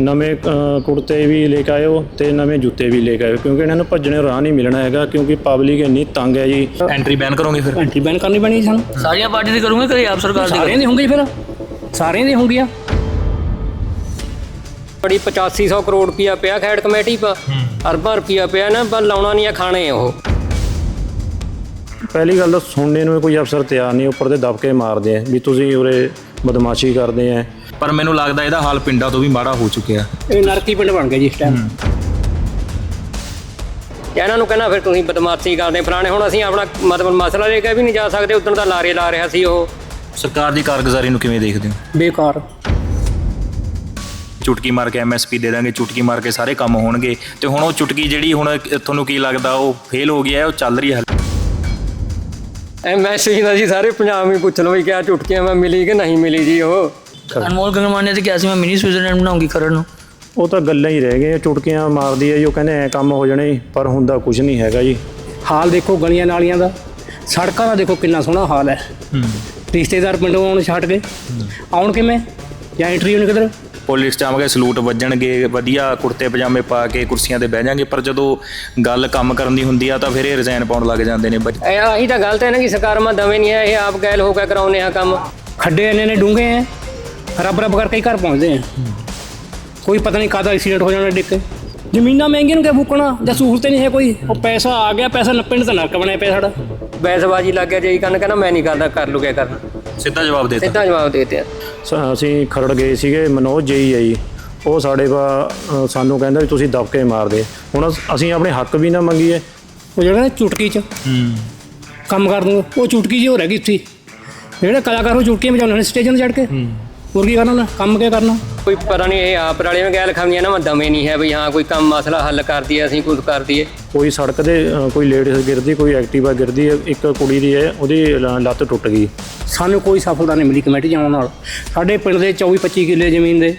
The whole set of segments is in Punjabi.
ਨਵੇਂ ਕੁੜਤੇ ਵੀ ਲੈ ਕੇ ਆਇਓ ਤੇ ਨਵੇਂ ਜੁੱਤੇ ਵੀ ਲੈ ਕੇ ਆਇਓ ਕਿਉਂਕਿ ਇਹਨਾਂ ਨੂੰ ਭੱਜਣੇ ਰਾਹ ਨਹੀਂ ਮਿਲਣਾ ਹੈਗਾ ਕਿਉਂਕਿ ਪਬਲਿਕ ਇੰਨੀ ਤੰਗ ਹੈ ਜੀ। ਐਂਟਰੀ ਬੈਨ ਕਰੋਗੇ ਫਿਰ? ਐਂਟੀ ਬੈਨ ਕਰਨੀ ਪੈਣੀ ਸਾਨੂੰ। ਸਾਰੀਆਂ ਪਾਰਟੀ ਦੀ ਕਰੂੰਗੇ ਕਦੇ ਆਪ ਸਰਕਾਰ ਦੀ? ਸਾਰਿਆਂ ਦੀ ਹੋਊਗੀ ਫਿਰ। ਸਾਰਿਆਂ ਦੀ ਹੋਊਗੀਆਂ ਬੜੀ 8500 ਕਰੋੜ ਰੁਪਇਆ ਪਿਆ ਖੈੜ ਕਮੇਟੀ ਪਾ। ਅਰਬਾਂ ਰੁਪਇਆ ਪਿਆ ਨਾ ਪਰ ਲਾਉਣਾ ਨਹੀਂ ਆ ਖਾਣੇ ਉਹ। ਪਹਿਲੀ ਗੱਲ ਤਾਂ ਸੁਣਨੇ ਨੂੰ ਕੋਈ ਅਫਸਰ ਤਿਆਰ ਨਹੀਂ ਉੱਪਰ ਦੇ ਦਬਕੇ ਮਾਰਦੇ ਆ ਵੀ ਤੁਸੀਂ ਉਰੇ ਬਦਮਾਸ਼ੀ ਕਰਦੇ ਆ। ਪਰ ਮੈਨੂੰ ਲੱਗਦਾ ਇਹਦਾ ਹਾਲ ਪਿੰਡਾਂ ਤੋਂ ਵੀ ਮਾੜਾ ਹੋ ਚੁੱਕਿਆ। ਇਹ ਨਰਕੀ ਪਿੰਡ ਬਣ ਗਿਆ ਜੀ ਇਸ ਟਾਈਮ ਇਹਨਾਂ ਨੂੰ ਕਹਿੰਦਾ ਫਿਰ ਤੁਸੀਂ ਬਦਮਾਸ਼ੀ ਕਰਦੇ ਫਲਾਣੇ ਹੁਣ ਅਸੀਂ ਆਪਣਾ ਮਤਲਬ ਮਸਲਾ ਲੈ ਕੇ ਵੀ ਨਹੀਂ ਜਾ ਸਕਦੇ ਉਦੋਂ ਦਾ ਲਾਰੇ ਲਾ ਰਿਹਾ ਸੀ ਉਹ। ਸਰਕਾਰ ਦੀ ਕਾਰਗੁਜ਼ਾਰੀ ਨੂੰ ਕਿਵੇਂ ਦੇਖਦੇ ਹੋ? ਬੇਕਾਰ। ਚੁਟਕੀ ਮਾਰ ਕੇ ਐਮਐਸਪੀ ਦੇ ਦਾਂਗੇ ਚੁਟਕੀ ਮਾਰ ਕੇ ਸਾਰੇ ਕੰਮ ਹੋਣਗੇ। ਤੇ ਹੁਣ ਉਹ ਚੁਟਕੀ ਜਿਹੜੀ ਹੁਣ ਤੁਹਾਨੂੰ ਕੀ ਲੱਗਦਾ ਉਹ ਫੇਲ ਹੋ ਗਿਆ ਹੈ ਉਹ ਚੱਲ ਰਹੀ ਹੈ? ਹਾਲੇ? ਐਮਐਸਸੀ ਦਾ ਜੀ ਸਾਰੇ ਪੰਜਾਬ ਵਿੱਚ ਪੁੱਛ ਲਓ ਵੀ ਕਿਆ ਚੁਟਕੀਆਂ ਮੈਂ ਮਿਲੀ ਕਿ ਨਹੀਂ ਮਿਲੀ ਜੀ ਉਹ। ਅਨਮੋਲ ਗਗਨਮਾਨ ਨੇ ਤੇ ਕਿਹਾ ਸੀ ਮੈਂ ਮਿਨੀ ਸਵਿਟਜ਼ਰਲੈਂਡ ਬਣਾਉਂਗੀ ਖਰੜ ਨੂੰ। ਉਹ ਤਾਂ ਗੱਲਾਂ ਹੀ ਰਹਿ ਗਈਆਂ ਚੁਟਕੀਆਂ ਮਾਰਦੀ ਹੈ ਜੋ ਕਹਿੰਦੇ ਐ ਕੰਮ ਹੋ ਜਾਣੇ ਪਰ ਹੁੰਦਾ ਕੁਝ ਨਹੀਂ ਹੈਗਾ ਜੀ। ਹਾਲ ਦੇਖੋ ਗਲੀਆਂ ਨਾਲੀਆਂ ਦਾ। ਸੜਕਾਂ ਦਾ ਦੇਖੋ ਕਿੰਨਾ ਸੋਹਣਾ ਹਾਲ ਹੈ। ਰਿਸ਼ਤੇਦਾਰ ਪਿੰਡੋਂ ਆਉਣ ਛੱਡ ਕੇ। ਆਉਣ ਕਿਵੇਂ? ਜਾਂ ਐਂਟਰੀ ਹੋਣੀ ਕਿਧਰ? ਪੁਲਿਸ ਚ ਆਵਾਂਗੇ ਸਲੂਟ ਵੱਜਣਗੇ ਵਧੀਆ ਕੁੜਤੇ ਪਜਾਮੇ ਪਾ ਕੇ ਕੁਰਸੀਆਂ ਤੇ ਬਹਿ ਜਾਾਂਗੇ ਪਰ ਜਦੋਂ ਗੱਲ ਕੰਮ ਕਰਨ ਦੀ ਹੁੰਦੀ ਆ ਤਾਂ ਫਿਰ ਇਹ ਰਿਜ਼ਾਈਨ ਪਾਉਣ ਲੱਗ ਜਾਂਦੇ ਨੇ ਬੱਚ- ਇਹ ਆਹੀ ਤਾਂ ਗਲਤ ਹੈ ਨਾ ਕਿ ਸਰਕਾਰ ਮਾ ਦਵੇਂ ਨਹੀਂ ਹੈ ਇਹ ਆਪ ਗੈਲ ਹੋ ਕੇ ਕਰਾਉਨੇ ਆ ਕੰਮ। ਖੱਡੇ ਇੰਨੇ ਨੇ ਡੂੰਘੇ ਐ ਰੱਬ ਰੱਬ ਕਰਕੇ ਹੀ ਘਰ ਪਹੁੰਚਦੇ ਆ। ਕੋਈ ਪਤਾ ਨਹੀਂ ਕਾਹਦਾ ਐਕਸੀਡੈਂਟ ਹੋ ਜਾਣਾ ਡਿੱਗ ਕੇ। ਜ਼ਮੀਨਾਂ ਮਹਿੰਗੀਆਂ ਨੂੰ ਕਿਆ ਫੂਕਣਾ? ਜਾਂ ਸਹੂਲਤ ਹੀ ਨਹੀਂ ਹੈ ਕੋਈ। ਉਹ ਪੈਸਾ ਆ ਗਿਆ ਪੈਸਾ ਨੱਪੇ ਨੂੰ ਤਾਂ ਨਰਕ ਬਣਿਆ ਪਿਆ ਸਾਡਾ। ਬੈਸਬਾਜੀ ਲੱਗ ਗਿਆ ਜੀ ਕੰਨ ਕਹਿੰਦਾ ਮੈਂ ਨਹੀਂ ਕਰਦਾ ਕਰ ਲੂ ਕਿਆ ਕਰਨਾ। ਸਿੱਧਾ ਜਵਾਬ ਦੇ ਦਿੱਤਾ। ਸਿੱਧਾ ਜਵਾਬ ਦੇ ਦਿੱਤੇ। ਸ- ਅਸੀਂ ਖਰੜ ਗਏ ਸੀਗੇ ਮਨੋਜ ਜਈ ਜੀ। ਉਹ ਸਾਡੇ ਵਾ ਅ, ਸਾਨੂੰ ਕਹਿੰਦਾ ਵੀ ਤੁਸੀਂ ਦਬਕੇ ਮਾਰਦੇ ਹੁਣ ਅਸ- ਅਸੀਂ ਆਪਣੇ ਹੱਕ ਵੀ ਨਾ ਮੰਗੀਏ। ਉਹ ਜਿਹੜਾ ਨਾ ਚੁਟਕੀ 'ਚ ਕੰਮ ਕਰ ਦੂੰਗਾ ਉਹ ਚੁਟਕੀ ਜਿਹੀ ਹੋ ਰਹਿ ਗਈ ਉੱਥੇ। ਹੀ। ਜਿਹੜੇ ਕਲਾਕਾਰ ਉਹ ਚੁਟਕੀਆਂ ਵਜਾਉਂਦੇ ਨੇ ਸਟੇਜਾਂ ਤੇ ਚੜ ਕੇ। ਹੋਰ ਕੀ ਕਰਨਾ? ਉਹਨਾਂ ਕੰਮ ਕੀ ਕਰਨਾ? ਕੋਈ ਪਤਾ ਨਹੀਂ ਇਹ ਆਪ ਵਾਲੇ ਨੂੰ ਗੈਲ ਖਾਂਦੀਆਂ ਨਾ ਮੈਂ ਦਵੇਂ ਨਹੀਂ ਹੈ ਵੀ ਹਾਂ ਕੋਈ ਕੰਮ ਮਸਲਾ ਹੱਲ ਕਰ ਦਈਏ ਅਸੀਂ ਕੁਝ ਕਰ ਦਈਏ। ਕੋਈ ਸੜਕ ਤੇ ਅ, ਕੋਈ ਲੇਡੀਜ਼ ਗਿਰਦੀ ਕੋਈ ਐਕਟਿਵਾ ਗਿਰਦੀ ਹੈ ਇੱਕ ਕੁੜੀ ਦੀ ਹੈ ਉਹਦੀ ਲ- ਲੱਤ ਟੁੱਟ ਗਈ। ਸਾਨੂੰ ਕੋਈ ਸਫਲਤਾ ਨਹੀਂ ਮਿਲੀ ਕਮੇਟੀ ਜਾਣ ਨਾਲ। ਸਾਡੇ ਪਿੰਡ ਦੇ 24 25 ਕਿੱਲੇ ਜ਼ਮੀਨ ਦੇ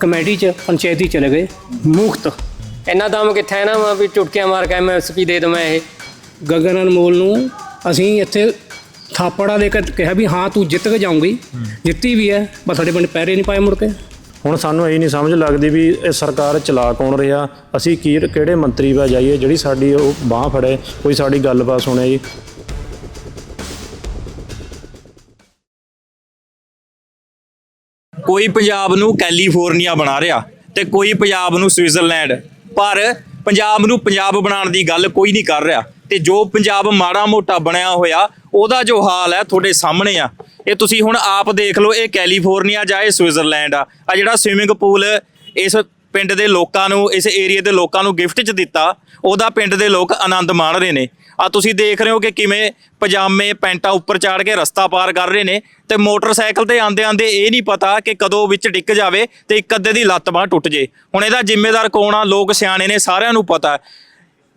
ਕਮੇਟੀ 'ਚ ਪੰਚਾਇਤੀ ਚਲੇ ਗਏ ਮੁਫਤ ਇੰਨਾ ਦਮ ਕਿੱਥੇ ਹੈ ਨਾ ਮੈਂ ਵੀ ਚੁਟਕੀਆਂ ਮਾਰ ਕੇ ਐਮਐਸਪੀ ਦੇ ਦਵਾਂ ਇਹ। ਗਗਨ ਅਨਮੋਲ ਨੂੰ ਅਸੀਂ ਇੱਥੇ ਥਾਪੜਾ ਦੇ ਕੇ ਕਿਹਾ ਵੀ ਹਾਂ ਤੂੰ ਜਿੱਤ ਕੇ ਜਾਊਂਗੀ। ਜਿੱਤੀ ਵੀ ਹੈ ਬਸ ਸਾਡੇ ਪਿੰਡ ਪੈਰੇ ਨਹੀਂ ਪਾਏ ਮੁੜ ਕੇ। ਹੁਣ ਸਾਨੂੰ ਇਹ ਨਹੀਂ ਸਮਝ ਲੱਗਦੀ ਵੀ ਇਹ ਸਰਕਾਰ ਚਲਾ ਕੌਣ ਰਿਹਾ। ਅਸੀਂ ਕੀ ਕਿਹੜੇ ਮੰਤਰੀ ਵਾ ਜਾਈਏ ਜਿਹੜੀ ਸਾਡੀ ਉਹ ਬਾਹ ਫੜੇ ਕੋਈ ਸਾਡੀ ਗੱਲਬਾਤ ਸੁਣੇ ਜੀ। ਕੋਈ ਪੰਜਾਬ ਨੂੰ ਕੈਲੀਫੋਰਨੀਆ ਬਣਾ ਰਿਹਾ ਤੇ ਕੋਈ ਪੰਜਾਬ ਨੂੰ ਸਵਿਟਜ਼ਰਲੈਂਡ ਪਰ ਪੰਜਾਬ ਨੂੰ ਪੰਜਾਬ ਬਣਾਉਣ ਦੀ ਗੱਲ ਕੋਈ ਨਹੀਂ ਕਰ ਰਿਹਾ। ਤੇ ਜੋ ਪੰਜਾਬ ਮਾੜਾ ਮੋਟਾ ਬਣਿਆ ਹੋਇਆ ਉਹਦਾ ਜੋ ਹਾਲ ਹੈ ਤੁਹਾਡੇ ਸਾਹਮਣੇ ਆ। ਇਹ ਤੁਸੀਂ ਹੁਣ ਆਪ ਦੇਖ ਲਓ, ਇਹ ਕੈਲੀਫੋਰਨੀਆ ਜਾਂ ਇਹ ਸਵਿਟਜ਼ਰਲੈਂਡ ਆ। ਆ ਜਿਹੜਾ ਸਵਿਮਿੰਗ ਪੂਲ ਇਸ ਪਿੰਡ ਦੇ ਲੋਕਾਂ ਨੂੰ, ਇਸ ਏਰੀਆ ਦੇ ਲੋਕਾਂ ਨੂੰ ਗਿਫਟ 'ਚ ਦਿੱਤਾ, ਉਹਦਾ ਪਿੰਡ ਦੇ ਲੋਕ ਆਨੰਦ ਮਾਣ ਰਹੇ ਨੇ। ਆ ਤੁਸੀਂ ਦੇਖ ਰਹੇ ਹੋ ਕਿ ਕਿਵੇਂ ਪਜਾਮੇ, ਪੈਂਟਾਂ ਉੱਪਰ ਚਾੜ ਕੇ ਰਸਤਾ ਪਾਰ ਕਰ ਰਹੇ ਨੇ ਤੇ ਮੋਟਰਸਾਈਕਲ ਤੇ ਆਂਦੇ ਆਂਦੇ ਇਹ ਨਹੀਂ ਪਤਾ ਕਿ ਕਦੋਂ ਵਿੱਚ ਡਿੱਗ ਜਾਵੇ ਤੇ ਇੱਕ ਅੱਧੇ ਦੀ ਲੱਤ ਬਾਂਹ ਟੁੱਟ ਜੇ। ਹੁਣ ਇਹਦਾ ਜ਼ਿੰਮੇਦਾਰ ਕੌਣ ਆ? ਲੋਕ ਸਿਆਣੇ ਨੇ, ਸਾਰਿਆਂ ਨੂੰ ਪਤਾ।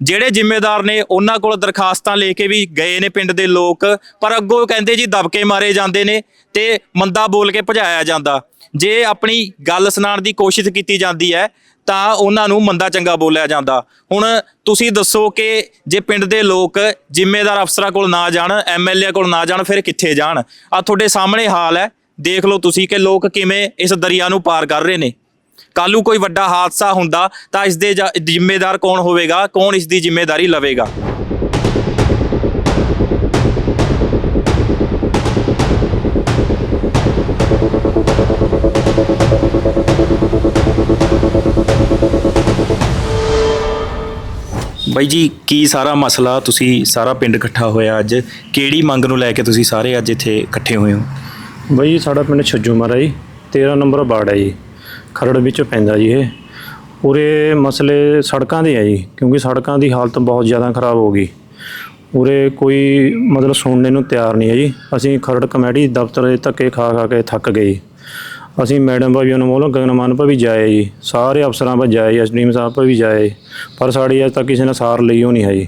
ਜਿਹੜੇ ਜ਼ਿੰਮੇਦਾਰ ਨੇ ਉਹਨਾਂ ਕੋਲ ਦਰਖਾਸਤਾਂ ਲੈ ਕੇ ਵੀ ਗਏ ਨੇ ਪਿੰਡ ਦੇ ਲੋਕ, ਪਰ ਅੱਗੋਂ ਕਹਿੰਦੇ ਜੀ ਦਬਕੇ ਮਾਰੇ ਜਾਂਦੇ ਨੇ ਤੇ ਮੰਦਾ ਬੋਲ ਕੇ ਭਜਾਇਆ ਜਾਂਦਾ। ਜੇ ਆਪਣੀ ਗੱਲ ਸੁਣਾਉਣ ਦੀ ਕੋਸ਼ਿਸ਼ ਕੀਤੀ ਜਾਂਦੀ ਹੈ, ਤਾਂ ਉਹਨਾਂ ਨੂੰ ਮੰਦਾ ਚੰਗਾ ਬੋਲਿਆ ਜਾਂਦਾ। ਹੁਣ ਤੁਸੀਂ ਦੱਸੋ ਕਿ ਜੇ ਪਿੰਡ ਦੇ ਲੋਕ ਜ਼ਿੰਮੇਦਾਰ ਅਫਸਰਾਂ ਕੋਲ ਨਾ ਜਾਣ ਐਮਐਲਏ ਕੋਲ ਨਾ ਜਾਣ, ਫਿਰ ਕਿੱਥੇ ਜਾਣ? ਆ ਤੁਹਾਡੇ ਸਾਹਮਣੇ ਹਾਲ ਹੈ। ਦੇਖ ਲਓ ਤੁਸੀਂ ਕਿ ਲੋਕ ਕਿਵੇਂ ਇਸ ਦਰਿਆ ਨੂੰ ਪਾਰ ਕਰ ਰਹੇ ਨੇ। ਕੱਲ੍ਹ ਨੂੰ ਕੋਈ ਵੱਡਾ ਹਾਦਸਾ ਹੁੰਦਾ ਤਾਂ ਇਸ ਦੇ ਜਾ- ਜ਼ਿੰਮੇਦਾਰ ਕੌਣ ਹੋਵੇਗਾ? ਕੌਣ ਇਸ ਦੀ ਜ਼ਿੰਮੇਵਾਰੀ ਲਵੇਗਾ? ਬਾਈ ਜੀ ਕੀ ਸਾਰਾ ਮਸਲਾ ਤੁਸੀਂ ਸਾਰਾ ਪਿੰਡ ਇਕੱਠਾ ਹੋਇਆ ਅੱਜ? ਕਿਹੜੀ ਮੰਗ ਨੂੰ ਲੈ ਕੇ ਤੁਸੀਂ ਸਾਰੇ ਅੱਜ ਇੱਥੇ ਇਕੱਠੇ ਹੋਏ ਹੋ? ਬਈ ਸਾਡਾ ਪਿੰਡ ਛੱਜੂ ਮਾਰਾ ਜੀ 13 ਨੰਬਰ ਵਾਰਡ ਹੈ ਜੀ। ਖਰੜ ਵਿੱਚ ਪੈਂਦਾ ਜੀ ਇਹ। ਉਰੇ ਮਸਲੇ ਸੜਕਾਂ ਦੇ ਹੈ ਜੀ, ਕਿਉਂਕਿ ਸੜਕਾਂ ਦੀ ਹਾਲਤ ਬਹੁਤ ਜ਼ਿਆਦਾ ਖਰਾਬ ਹੋ ਗਈ। ਉਰੇ ਕੋਈ ਮਤਲਬ ਸੁਣਨੇ ਨੂੰ ਤਿਆਰ ਨਹੀਂ ਹੈ ਜੀ। ਅਸੀਂ ਖਰੜ ਕਮੇਟੀ ਦਫ਼ਤਰ ਦੇ ਧੱਕੇ ਖਾ ਖਾ ਕੇ ਥੱਕ ਗਏ ਜੀ। ਅਸੀਂ ਮੈਡਮ ਭਾਈ ਅਨਮੋਲ ਗਗਨਮਾਨ ਪਰ ਵੀ ਜਾਏ ਜੀ। ਸਾਰੇ ਅਫਸਰਾਂ ਪਰ ਜਾਏ, ਐਸਡੀਐਮ ਸਾਹਿਬ ਪਰ ਵੀ ਜਾਏ। ਪਰ ਸਾਡੀ ਅਜੇ ਤੱਕ ਕਿਸੇ ਨੇ ਸਾਰ ਲਈ ਹੋ ਨਹੀਂ ਹੈ ਜੀ।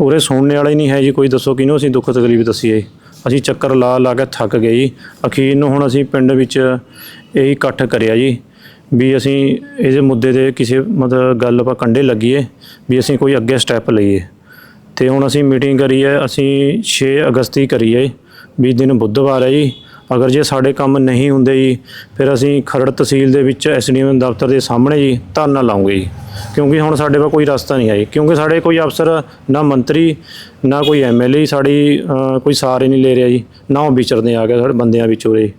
ਉਰੇ ਸੁਣਨੇ ਵਾਲੇ ਨਹੀਂ ਹੈ ਜੀ, ਕੋਈ ਦੱਸੋ ਕਿਹਨੂੰ ਅਸੀਂ ਦੁੱਖ ਤਕਲੀਫ ਦਸੀਏ। ਅਸੀਂ ਚੱਕਰ ਲਾ ਲਾ ਕੇ ਥੱਕ ਗਏ ਜੀ। ਅਖੀਰ ਨੂੰ ਹੁਣ ਅਸੀਂ ਪਿੰਡ ਵਿੱਚ ਇਹੀ ਇਕੱਠ ਕਰਿਆ ਜੀ। ਵੀ ਅਸੀਂ ਇਹਦੇ ਮੁੱਦੇ ਤੇ ਕਿਸੇ ਮਤਲਬ ਗੱਲ ਆਪਾਂ ਕੰਡੇ ਲੱਗੀਏ, ਵੀ ਅਸੀਂ ਕੋਈ ਅੱਗੇ ਸਟੈਪ ਲਈਏ। ਤੇ ਹੁਣ ਅਸੀਂ ਮੀਟਿੰਗ ਕਰੀ ਹੈ ਅਸੀਂ 6 ਅਗਸਤ ਹੀ ਕਰੀ ਹੈ ਵੀ ਦਿਨ ਬੁੱਧਵਾਰ ਹੈ ਜੀ। ਅਗਰ ਜੇ ਸਾਡੇ ਕੰਮ ਨਹੀਂ ਹੁੰਦੇ ਜੀ, ਫਿਰ ਅਸੀਂ ਖਰੜ ਤਹਿਸੀਲ ਦੇ ਵਿੱਚ ਐਸਡੀਐਮ ਦਫ਼ਤਰ ਦੇ ਸਾਹਮਣੇ ਜੀ ਧਰਨਾ ਲਾਉਂਗੇ ਜੀ। ਕਿਉਂਕਿ ਹੁਣ ਸਾਡੇ ਕੋਲ ਕੋਈ ਰਸਤਾ ਨਹੀਂ ਹੈ ਕਿਉਂਕਿ ਸਾਡੇ ਕੋਈ ਅਫਸਰ ਨਾ ਮੰਤਰੀ, ਨਾ ਕੋਈ ਐਮਐਲਏ ਸਾਡੀ ਕੋਈ ਸਾਰ ਹੀ ਨਹੀਂ ਲੈ ਰਿਹਾ ਜੀ, ਨਾ ਉਹ ਵਿਚਰਦੇ ਆ ਕੇ ਸਾਡੇ ਬੰਦਿਆਂ ਵਿੱਚ ਉਰੇ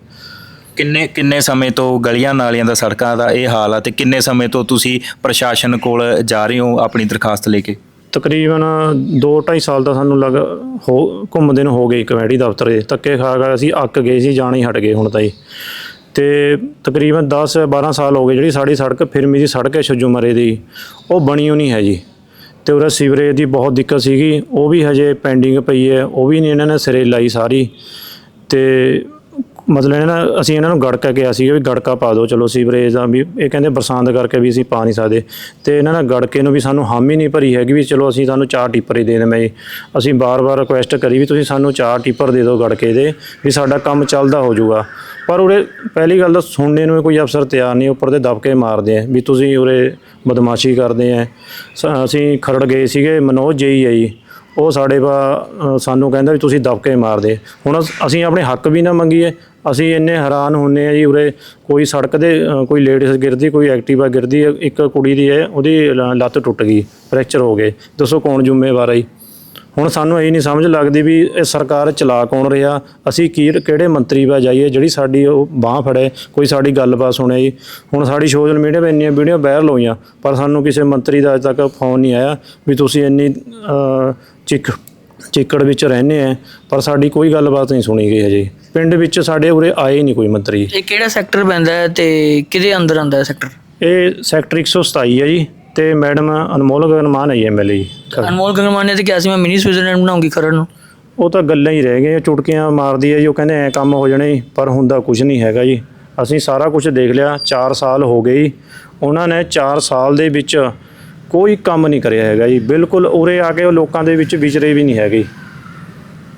ਕਿੰਨੇ ਕਿੰਨੇ ਸਮੇਂ ਤੋਂ ਗਲੀਆਂ ਨਾਲੀਆਂ ਦਾ ਸੜਕਾਂ ਦਾ ਇਹ ਹਾਲ ਆ ਤੇ ਕਿੰਨੇ ਸਮੇਂ ਤੋਂ ਤੁਸੀਂ ਪ੍ਰਸ਼ਾਸਨ ਕੋਲ ਜਾ ਰਹੇ ਹੋ ਆਪਣੀ ਦਰਖਾਸਤ ਲੈ ਕੇ? ਤਕਰੀਬਨ 2.5 ਸਾਲ ਦਾ ਸਾਨੂੰ ਲੱਗ ਹੋ ਘੁੰਮਦੇ ਨੂੰ ਹੋ ਗਏ ਕਮੇਟੀ ਦਫ਼ਤਰ ਦੇ। ਧੱਕੇ ਖਾ ਖਾ ਅਸੀਂ ਅੱਕ ਗਏ ਸੀ, ਜਾਣ ਹੀ ਹਟ ਗਏ ਹੁਣ ਤਾਂ ਜੀ ਤੇ ਤਕਰੀਬਨ 10 12 ਸਾਲ ਹੋ ਗਏ ਜਿਹੜੀ ਸਾਡੀ ਸੜਕ ਫਿਰਮੀ ਦੀ ਸੜਕ ਹੈ ਛੱਜੂ ਮਰੇ ਦੀ, ਉਹ ਬਣੀ ਹੋਈ ਨਹੀਂ ਹੈ ਜੀ। ਤੇ ਉਹਦਾ ਸੀਵਰੇਜ ਦੀ ਬਹੁਤ ਦਿੱਕਤ ਸੀਗੀ, ਉਹ ਵੀ ਹਜੇ ਪੈਂਡਿੰਗ ਪਈ ਹੈ, ਉਹ ਵੀ ਨਹੀਂ ਇਹਨਾਂ ਨੇ ਸਿਰੇ ਲਾਈ ਸਾਰੀ। ਤੇ ਮਤਲਬ ਇਹਨਾਂ ਨਾਲ ਅਸੀਂ ਇਹਨਾਂ ਨੂੰ ਗੜਕਾ ਕਿਹਾ ਸੀ ਵੀ ਗੜਕਾ ਪਾ ਦਿਓ, ਚਲੋ ਸੀਵਰੇਜ ਦਾ ਵੀ, ਇਹ ਕਹਿੰਦੇ ਬਰਸਾਤ ਕਰਕੇ ਵੀ ਅਸੀਂ ਪਾ ਨਹੀਂ ਸਕਦੇ। ਤੇ ਇਹਨਾਂ ਨਾਲ ਗੜਕੇ ਨੂੰ ਵੀ ਸਾਨੂੰ ਹਾਮੀ ਨਹੀਂ ਭਰੀ ਹੈਗੀ ਵੀ ਚਲੋ ਅਸੀਂ ਸਾਨੂੰ ਚਾਰ ਟਿੱਪਰ ਹੀ ਦੇ ਦੇਵਾਂ ਜੀ। ਅਸੀਂ ਬਾਰ-ਬਾਰ ਰਿਕੁਐਸਟ ਕਰੀ ਵੀ ਤੁਸੀਂ ਸਾਨੂੰ ਚਾਰ ਟਿੱਪਰ ਦੇ ਦਿਓ ਗੜਕੇ ਦੇ, ਵੀ ਸਾਡਾ ਕੰਮ ਚੱਲਦਾ ਹੋ ਜਾਊਗਾ। ਪਰ ਉਰੇ ਪਹਿਲੀ ਗੱਲ ਤਾਂ ਸੁਣਨੇ ਨੂੰ ਕੋਈ ਅਫਸਰ ਤਿਆਰ ਨਹੀਂ, ਉੱਪਰ ਦੇ ਦਬਕੇ ਮਾਰਦੇ ਆ ਵੀ ਤੁਸੀਂ ਉਰੇ ਬਦਮਾਸ਼ੀ ਕਰਦੇ ਆ। ਸ- ਅਸੀਂ ਖਰੜ ਗਏ ਸੀਗੇ, ਮਨੋਜ ਜੇਈ ਹੈ ਜੀ। ਉਹ ਸਾਡੇ ਬਾ ਸਾਨੂੰ ਕਹਿੰਦਾ ਵੀ ਤੁਸੀਂ ਦਬਕੇ ਮਾਰਦੇ। ਹੁਣ ਅਸ- ਅਸੀਂ ਆਪਣੇ ਹੱਕ ਵੀ ਨਾ ਮੰਗੀਏ ਅਸੀਂ ਇੰਨੇ ਹੈਰਾਨ ਹੁੰਨੇ ਆ ਜੀ ਉਰੇ ਕੋਈ ਸੜਕ ਦੇ ਅ, ਕੋਈ ਲੇਡੀਜ਼ ਗਿਰਦੀ ਕੋਈ ਐਕਟਿਵਾ ਗਿਰਦੀ ਹੈ, ਇੱਕ ਕੁੜੀ ਦੀ ਹੈ ਉਹਦੀ ਲ- ਲੱਤ ਟੁੱਟ ਗਈ ਫ੍ਰੈਕਚਰ ਹੋ ਗਏ। ਦੱਸੋ ਕੌਣ ਜ਼ਿੰਮੇਵਾਰ ਹੈ ਜੀ? ਹੁਣ ਸਾਨੂੰ ਇਹ ਨਹੀਂ ਸਮਝ ਲੱਗਦੀ ਵੀ ਇਹ ਸਰਕਾਰ ਚਲਾ ਕੌਣ ਰਿਹਾ? ਅਸੀਂ ਕੀ ਕਿਹੜੇ ਮੰਤਰੀ ਵਾ ਜਾਈਏ? ਜਿਹੜੀ ਸਾਡੀ ਉਹ ਬਾਹ ਫੜੇ ਕੋਈ ਸਾਡੀ ਗੱਲਬਾਤ ਸੁਣੇ ਜੀ। ਹੁਣ ਸਾਡੀ ਸੋਸ਼ਲ ਮੀਡੀਆ 'ਤੇ ਇੰਨੀਆਂ ਵੀਡੀਓ ਵਾਇਰਲ ਹੋਈਆਂ ਪਰ ਸਾਨੂੰ ਕਿਸੇ ਮੰਤਰੀ ਦਾ ਅਜੇ ਤੱਕ ਫੋਨ ਨਹੀਂ ਆਇਆ ਵੀ ਤੁਸੀਂ ਇੰਨੀ ਅ, ਚਿੱਕ ਚਿੱਕੜ ਵਿੱਚ ਰਹਿੰਦੇ ਆ ਪਰ ਸਾਡੀ ਕੋਈ ਗੱਲਬਾਤ ਨਹੀਂ ਸੁਣੀ ਗਈ ਹਜੇ। ਪਿੰਡ ਵਿੱਚ ਸਾਡੇ ਉਰੇ ਆਏ ਨਹੀਂ ਕੋਈ ਮੰਤਰੀ। ਇਹ ਕਿਹੜਾ ਸੈਕਟਰ ਪੈਂਦਾ ਹੈ ਤੇ ਕਿਹਦੇ ਅੰਦਰ ਆਉਂਦਾ ਹੈ ਸੈਕਟਰ? ਇਹ ਸੈਕਟਰ 127 ਹੈ ਜੀ ਤੇ ਮੈਡਮ ਅਨਮੋਲ ਗਗਨਮਾਨ ਹੈ ਜੀ ਐਮਐਲਏ ਜੀ ਅਨਮੋਲ ਗਗਨਮਾਨ ਨੇ ਤੇ ਕਿਹਾ ਸੀ ਮੈਂ ਮਿਨੀ ਸਵਿਟਜ਼ਰਲੈਂਡ ਬਣਾਉਂਗੀ ਖਰੜ ਨੂੰ। ਉਹ ਤਾਂ ਗੱਲਾਂ ਹੀ ਰਹਿ ਗਈਆਂ ਚੁਟਕੀਆਂ ਮਾਰਦੀ ਹੈ ਜੀ ਉਹ ਕਹਿੰਦੇ ਐ ਕੰਮ ਹੋ ਜਾਣੇ ਪਰ ਹੁੰਦਾ ਕੁਝ ਨਹੀਂ ਹੈਗਾ ਜੀ। ਅਸੀਂ ਸਾਰਾ ਕੁਝ ਦੇਖ ਲਿਆ 4 ਸਾਲ ਹੋ ਗਏ ਉਹਨਾਂ ਨੇ 4 ਸਾਲ ਦੇ ਵਿੱਚ ਕੋਈ ਕੰਮ ਨਹੀਂ ਕਰਿਆ ਹੈਗਾ ਜੀ। ਬਿਲਕੁਲ ਉਰੇ ਆ ਕੇ ਉਹ ਲੋਕਾਂ ਦੇ ਵਿੱਚ ਵਿਚਰੇ ਵੀ ਨਹੀਂ ਹੈਗੇ।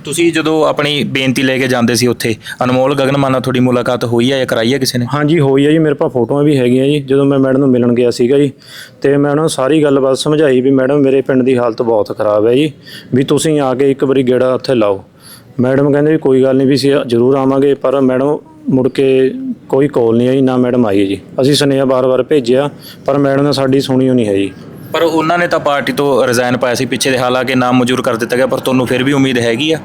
ਤੁਸੀਂ ਜਦੋਂ ਆਪਣੀ ਬੇਨਤੀ ਲੈ ਕੇ ਜਾਂਦੇ ਸੀ ਉੱਥੇ ਅਨਮੋਲ ਗਗਨਮਾਨ ਨਾਲ ਤੁਹਾਡੀ ਮੁਲਾਕਾਤ ਹੋਈ ਹੈ ਜਾਂ ਕਰਾਈ ਹੈ ਕਿਸੇ ਨੇ? ਹਾਂਜੀ ਹੋਈ ਹੈ ਜੀ। ਮੇਰੇ ਪਾ ਫੋਟੋਆਂ ਵੀ ਹੈਗੀਆਂ ਜੀ। ਜਦੋਂ ਮੈਂ ਮੈਡਮ ਨੂੰ ਮਿਲਣ ਗਿਆ ਸੀਗਾ ਜੀ ਤੇ ਮੈਂ ਉਹਨਾਂ ਨੂੰ ਸਾਰੀ ਗੱਲਬਾਤ ਸਮਝਾਈ ਵੀ ਮੈਡਮ ਮੇਰੇ ਪਿੰਡ ਦੀ ਹਾਲਤ ਬਹੁਤ ਖਰਾਬ ਹੈ ਜੀ। ਵੀ ਤੁਸੀਂ ਆ ਕੇ ਇੱਕ ਵਾਰੀ ਗੇੜਾ ਉੱਥੇ ਲਾਓ। ਮੈਡਮ ਕਹਿੰਦੇ ਵੀ ਕੋਈ ਗੱਲ ਨਹੀਂ ਵੀ ਅਸੀਂ ਜ਼ਰੂਰ ਆਵਾਂਗੇ ਪਰ ਮੈਡਮ ਮੁੜ ਕੇ ਕੋਈ ਕਾਲ ਨਹੀਂ ਆਈ ਨਾ ਮੈਡਮ ਆਈ ਜੀ। ਅਸੀਂ ਸੁਨੇਹਾ ਬਾਰ-ਬਾਰ ਭੇਜਿਆ ਪਰ ਮੈਡਮ ਨੇ ਸਾਡੀ ਸੁਣੀ ਨਹੀਂ ਹੈ ਜੀ। ਪਰ ਉਹਨਾਂ ਨੇ ਤਾਂ ਪਾਰਟੀ ਤੋਂ ਰਿਜ਼ਾਈਨ ਪਾਇਆ ਸੀ ਪਿੱਛੇ ਦੇ ਹਾਲਾਂਕਿ ਨਾਮ ਮਨਜ਼ੂਰ ਕਰ ਦਿੱਤਾ ਗਿਆ ਪਰ ਤੁਹਾਨੂੰ ਫਿਰ ਵੀ ਉਮੀਦ ਹੈਗੀ ਆ?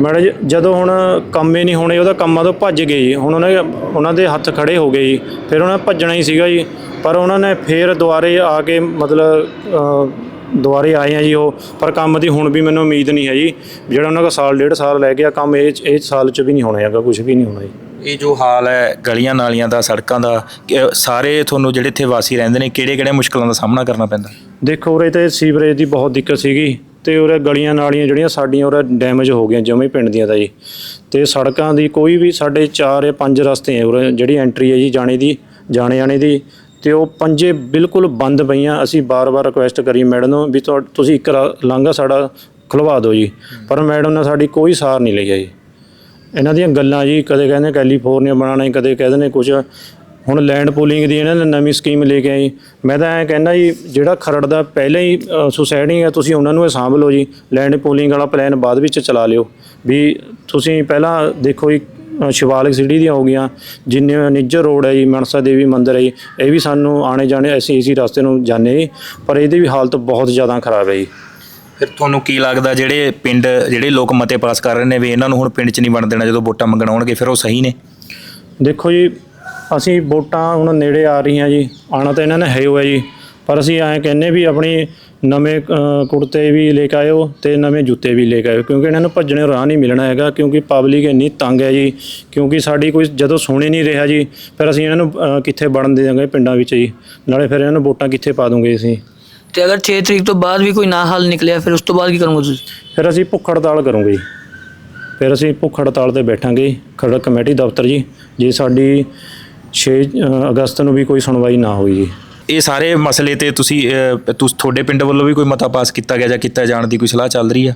ਮੈਡਮ ਜੀ ਜਦੋਂ ਹੁਣ ਕੰਮ ਹੀ ਨਹੀਂ ਹੋਣੇ ਉਹਦਾ ਕੰਮਾਂ ਤੋਂ ਭੱਜ ਗਏ ਜੀ। ਹੁਣ ਉਹਨਾਂ ਉਹਨਾਂ ਦੇ ਹੱਥ ਖੜੇ ਹੋ ਗਏ ਜੀ। ਫਿਰ ਉਹਨਾਂ ਨੇ ਭੱਜਣਾ ਹੀ ਸੀਗਾ ਜੀ। ਪਰ ਉਹਨਾਂ ਨੇ ਫਿਰ ਦੁਬਾਰੇ ਆ ਕੇ ਮਤਲਬ ਅ, ਦੁਬਾਰੇ ਆਏ ਆ ਜੀ ਉਹ। ਪਰ ਕੰਮ ਦੀ ਹੁਣ ਵੀ ਮੈਨੂੰ ਉਮੀਦ ਨਹੀਂ ਹੈ ਜੀ ਜਿਹੜਾ ਉਹਨਾਂ ਦਾ ਸਾਲ ਡੇਢ ਸਾਲ ਲੈ ਗਿਆ ਕੰਮ ਇਹ ਇਹ ਸਾਲ ਚ ਵੀ ਨਹੀਂ ਹੋਣਾ ਹੈਗਾ ਕੁਝ ਵੀ ਨਹੀਂ ਹੋਣਾ ਜੀ। ਇਹ ਜੋ ਹਾਲ ਹੈ ਗਲੀਆਂ ਨਾਲੀਆਂ ਦਾ, ਸੜਕਾਂ ਦਾ, ਕਿ ਸਾਰੇ ਤੁਹਾਨੂੰ ਜਿਹੜੇ ਇੱਥੇ ਵਾਸੀ ਰਹਿੰਦੇ ਨੇ, ਕਿਹੜੇ ਕਿਹੜੇ ਮੁਸ਼ਕਲਾਂ ਦਾ ਸਾਹਮਣਾ ਕਰਨਾ ਪੈਂਦਾ? ਦੇਖੋ, ਉਰੇ ਤੇ ਸੀਵਰੇਜ ਦੀ ਬਹੁਤ ਦਿੱਕਤ ਸੀਗੀ ਤੇ ਉਰੇ ਗਲੀਆਂ ਨਾਲੀਆਂ ਜਿਹੜੀਆਂ ਸਾਡੀਆਂ, ਉਰੇ ਡੈਮੇਜ ਹੋ ਗਈਆਂ ਜਮੇ ਪਿੰਡ ਦੀਆਂ ਤਾਂ ਜੀ। ਤੇ ਸੜਕਾਂ ਦੀ ਕੋਈ ਵੀ ਸਾਡੇ 4 ਜਾਂ 5 ਰਸਤੇ ਹੈ ਉਰੇ, ਜਿਹੜੀ ਐਂਟਰੀ ਹੈ ਜੀ ਜਾਣੇ ਦੀ, ਜਾਣੇ ਆਣੇ ਦੀ, ਤੇ ਉਹ ਪੰਜੇ ਬਿਲਕੁਲ ਬੰਦ ਪਈਆਂ। ਅਸੀਂ ਬਾਰ-ਬਾਰ ਰਿਕੁਐਸਟ ਕਰੀ ਮੈਡਮ ਨੂੰ ਵੀ ਤੁਸੀਂ ਇੱਕ ਰਾ- ਲਾਂਘਾ ਸਾਡਾ ਖੁਲਵਾ ਦਿਓ ਜੀ। ਪਰ ਮੈਡਮ ਨੇ ਸਾਡੀ ਕੋਈ ਸਾਰ ਨਹੀਂ ਲਈ ਹੈ ਜੀ। ਇਹਨਾਂ ਦੀਆਂ ਗੱਲਾਂ ਜੀ ਕਦੇ ਕਹਿੰਦੇ ਕੈਲੀਫੋਰਨੀਆ ਬਣਾਉਣਾ ਹੈ, ਕਦੇ ਕਹਿੰਦੇ ਨੇ ਕੁਝ ਹੁਣ ਲੈਂਡ ਪੂਲਿੰਗ ਦੀ ਇਹਨਾਂ ਨੇ ਨਵੀਂ ਸਕੀਮ ਲੈ ਕੇ ਆਈ। ਮੈਂ ਤਾਂ ਐਂ ਕਹਿੰਦਾ ਜੀ ਜਿਹੜਾ ਖਰੜ ਦਾ ਪਹਿਲਾਂ ਹੀ ਸੁਸਾਇਟੀ ਹੈ ਤੁਸੀਂ ਉਹਨਾਂ ਨੂੰ ਇਹ ਸਾਂਭ ਲਓ ਜੀ। ਲੈਂਡ ਪੂਲਿੰਗ ਵਾਲਾ ਪਲਾਨ ਬਾਅਦ ਵਿੱਚ ਚਲਾ ਲਿਓ। ਵੀ ਤੁਸੀਂ ਪਹਿਲਾਂ ਦੇਖੋ ਜੀ ਅ, ਸ਼ਿਵਾਲਿਕ ਸਿਟੀ ਦੀਆਂ ਹੋ ਗਈਆਂ ਜਿੰਨੇ ਨਿੱਜਰ ਰੋਡ ਹੈ ਜੀ ਮਨਸਾ ਦੇਵੀ ਮੰਦਿਰ ਹੈ ਜੀ ਇਹ ਵੀ ਸਾਨੂੰ ਆਣੇ ਜਾਣੇ ਅਸੀਂ ਇਸੀ ਰਸਤੇ ਨੂੰ ਜਾਂਦੇ ਜੀ। ਪਰ ਇਹਦੀ ਵੀ ਹਾਲਤ ਬਹੁਤ ਜ਼ਿਆਦਾ ਖਰਾਬ ਹੈ ਜੀ। ਫਿਰ ਤੁਹਾਨੂੰ ਕੀ ਲੱਗਦਾ ਜਿਹੜੇ ਪਿੰਡ, ਜਿਹੜੇ ਲੋਕ ਮਤੇ ਪਾਸ ਕਰ ਰਹੇ ਨੇ ਵੀ ਇਹਨਾਂ ਨੂੰ ਹੁਣ ਪਿੰਡ 'ਚ ਨਹੀਂ ਵੰਡ ਦੇਣਾ ਜਦੋਂ ਵੋਟਾਂ ਮੰਗਣ ਆਉਣਗੇ, ਫਿਰ ਉਹ ਸਹੀ ਨੇ? ਦੇਖੋ ਜੀ, ਅਸੀਂ ਵੋਟਾਂ ਹੁਣ ਨੇੜੇ ਆ ਰਹੀਆਂ ਜੀ ਆਣਾ ਤਾਂ ਇਹਨਾਂ ਨੇ ਹੈ ਹੋਇਆ ਜੀ, ਪਰ ਅਸੀਂ ਐਂ ਕਹਿੰਨੇ ਵੀ ਆਪਣੀ ਨਵੇਂ ਕੁੜਤੇ ਵੀ ਲੈ ਕੇ ਆਇਓ ਤੇ ਨਵੇਂ ਜੁੱਤੇ ਵੀ ਲੈ ਕੇ ਆਇਓ, ਕਿਉਂਕਿ ਇਹਨਾਂ ਨੂੰ ਭੱਜਣੇ ਰਾਹ ਨਹੀਂ ਮਿਲਣਾ ਹੈਗਾ, ਕਿਉਂਕਿ ਪਬਲਿਕ ਇੰਨੀ ਤੰਗ ਹੈ ਜੀ, ਕਿਉਂਕਿ ਸਾਡੀ ਕੋਈ ਜਦੋਂ ਸੁਣ ਨਹੀਂ ਰਿਹਾ ਜੀ, ਫਿਰ ਅਸੀਂ ਇਹਨਾਂ ਨੂੰ ਕਿੱਥੇ ਵੜਨ ਦੇਵਾਂਗੇ ਪਿੰਡਾਂ ਵਿੱਚ ਜੀ, ਨਾਲੇ ਫਿਰ ਇਹਨਾਂ ਨੂੰ ਵੋਟਾਂ ਕਿੱਥੇ ਪਾ ਦੂੰਗੇ ਅਸੀਂ? ਤੇ ਅਗਰ 6 ਤਰੀਕ ਤੋਂ ਬਾਅਦ ਵੀ ਕੋਈ ਨਾ ਹੱਲ ਨਿਕਲਿਆ ਫਿਰ ਉਸ ਤੋਂ ਬਾਅਦ ਕੀ ਕਰੋਗੇ ਤੁਸੀਂ? ਫਿਰ ਅਸੀਂ ਭੁੱਖ ਹੜਤਾਲ ਕਰੂੰਗੇ ਜੀ। ਫਿਰ ਅਸੀਂ ਭੁੱਖ ਹੜਤਾਲ ਤੇ ਬੈਠਾਂਗੇ। ਖਰੜ ਕਮੇਟੀ ਦਫ਼ਤਰ ਜੀ ਜੇ ਸਾਡੀ 6 ਅਗਸਤ ਨੂੰ ਵੀ ਕੋਈ ਸੁਣਵਾਈ ਨਾ ਹੋਈ ਜੀ। ਇਹ ਸਾਰੇ ਮਸਲੇ ਤੇ ਤੁਸੀਂ ਅਹ, ਤੁਸ ਤੁਹਾਡੇ ਪਿੰਡ ਵੱਲੋਂ ਵੀ ਕੋਈ ਮਤਾ ਪਾਸ ਕੀਤਾ ਗਿਆ ਜਾਂ ਕੀਤਾ ਜਾਣ ਦੀ ਕੋਈ ਸਲਾਹ ਚੱਲ ਰਹੀ ਆ?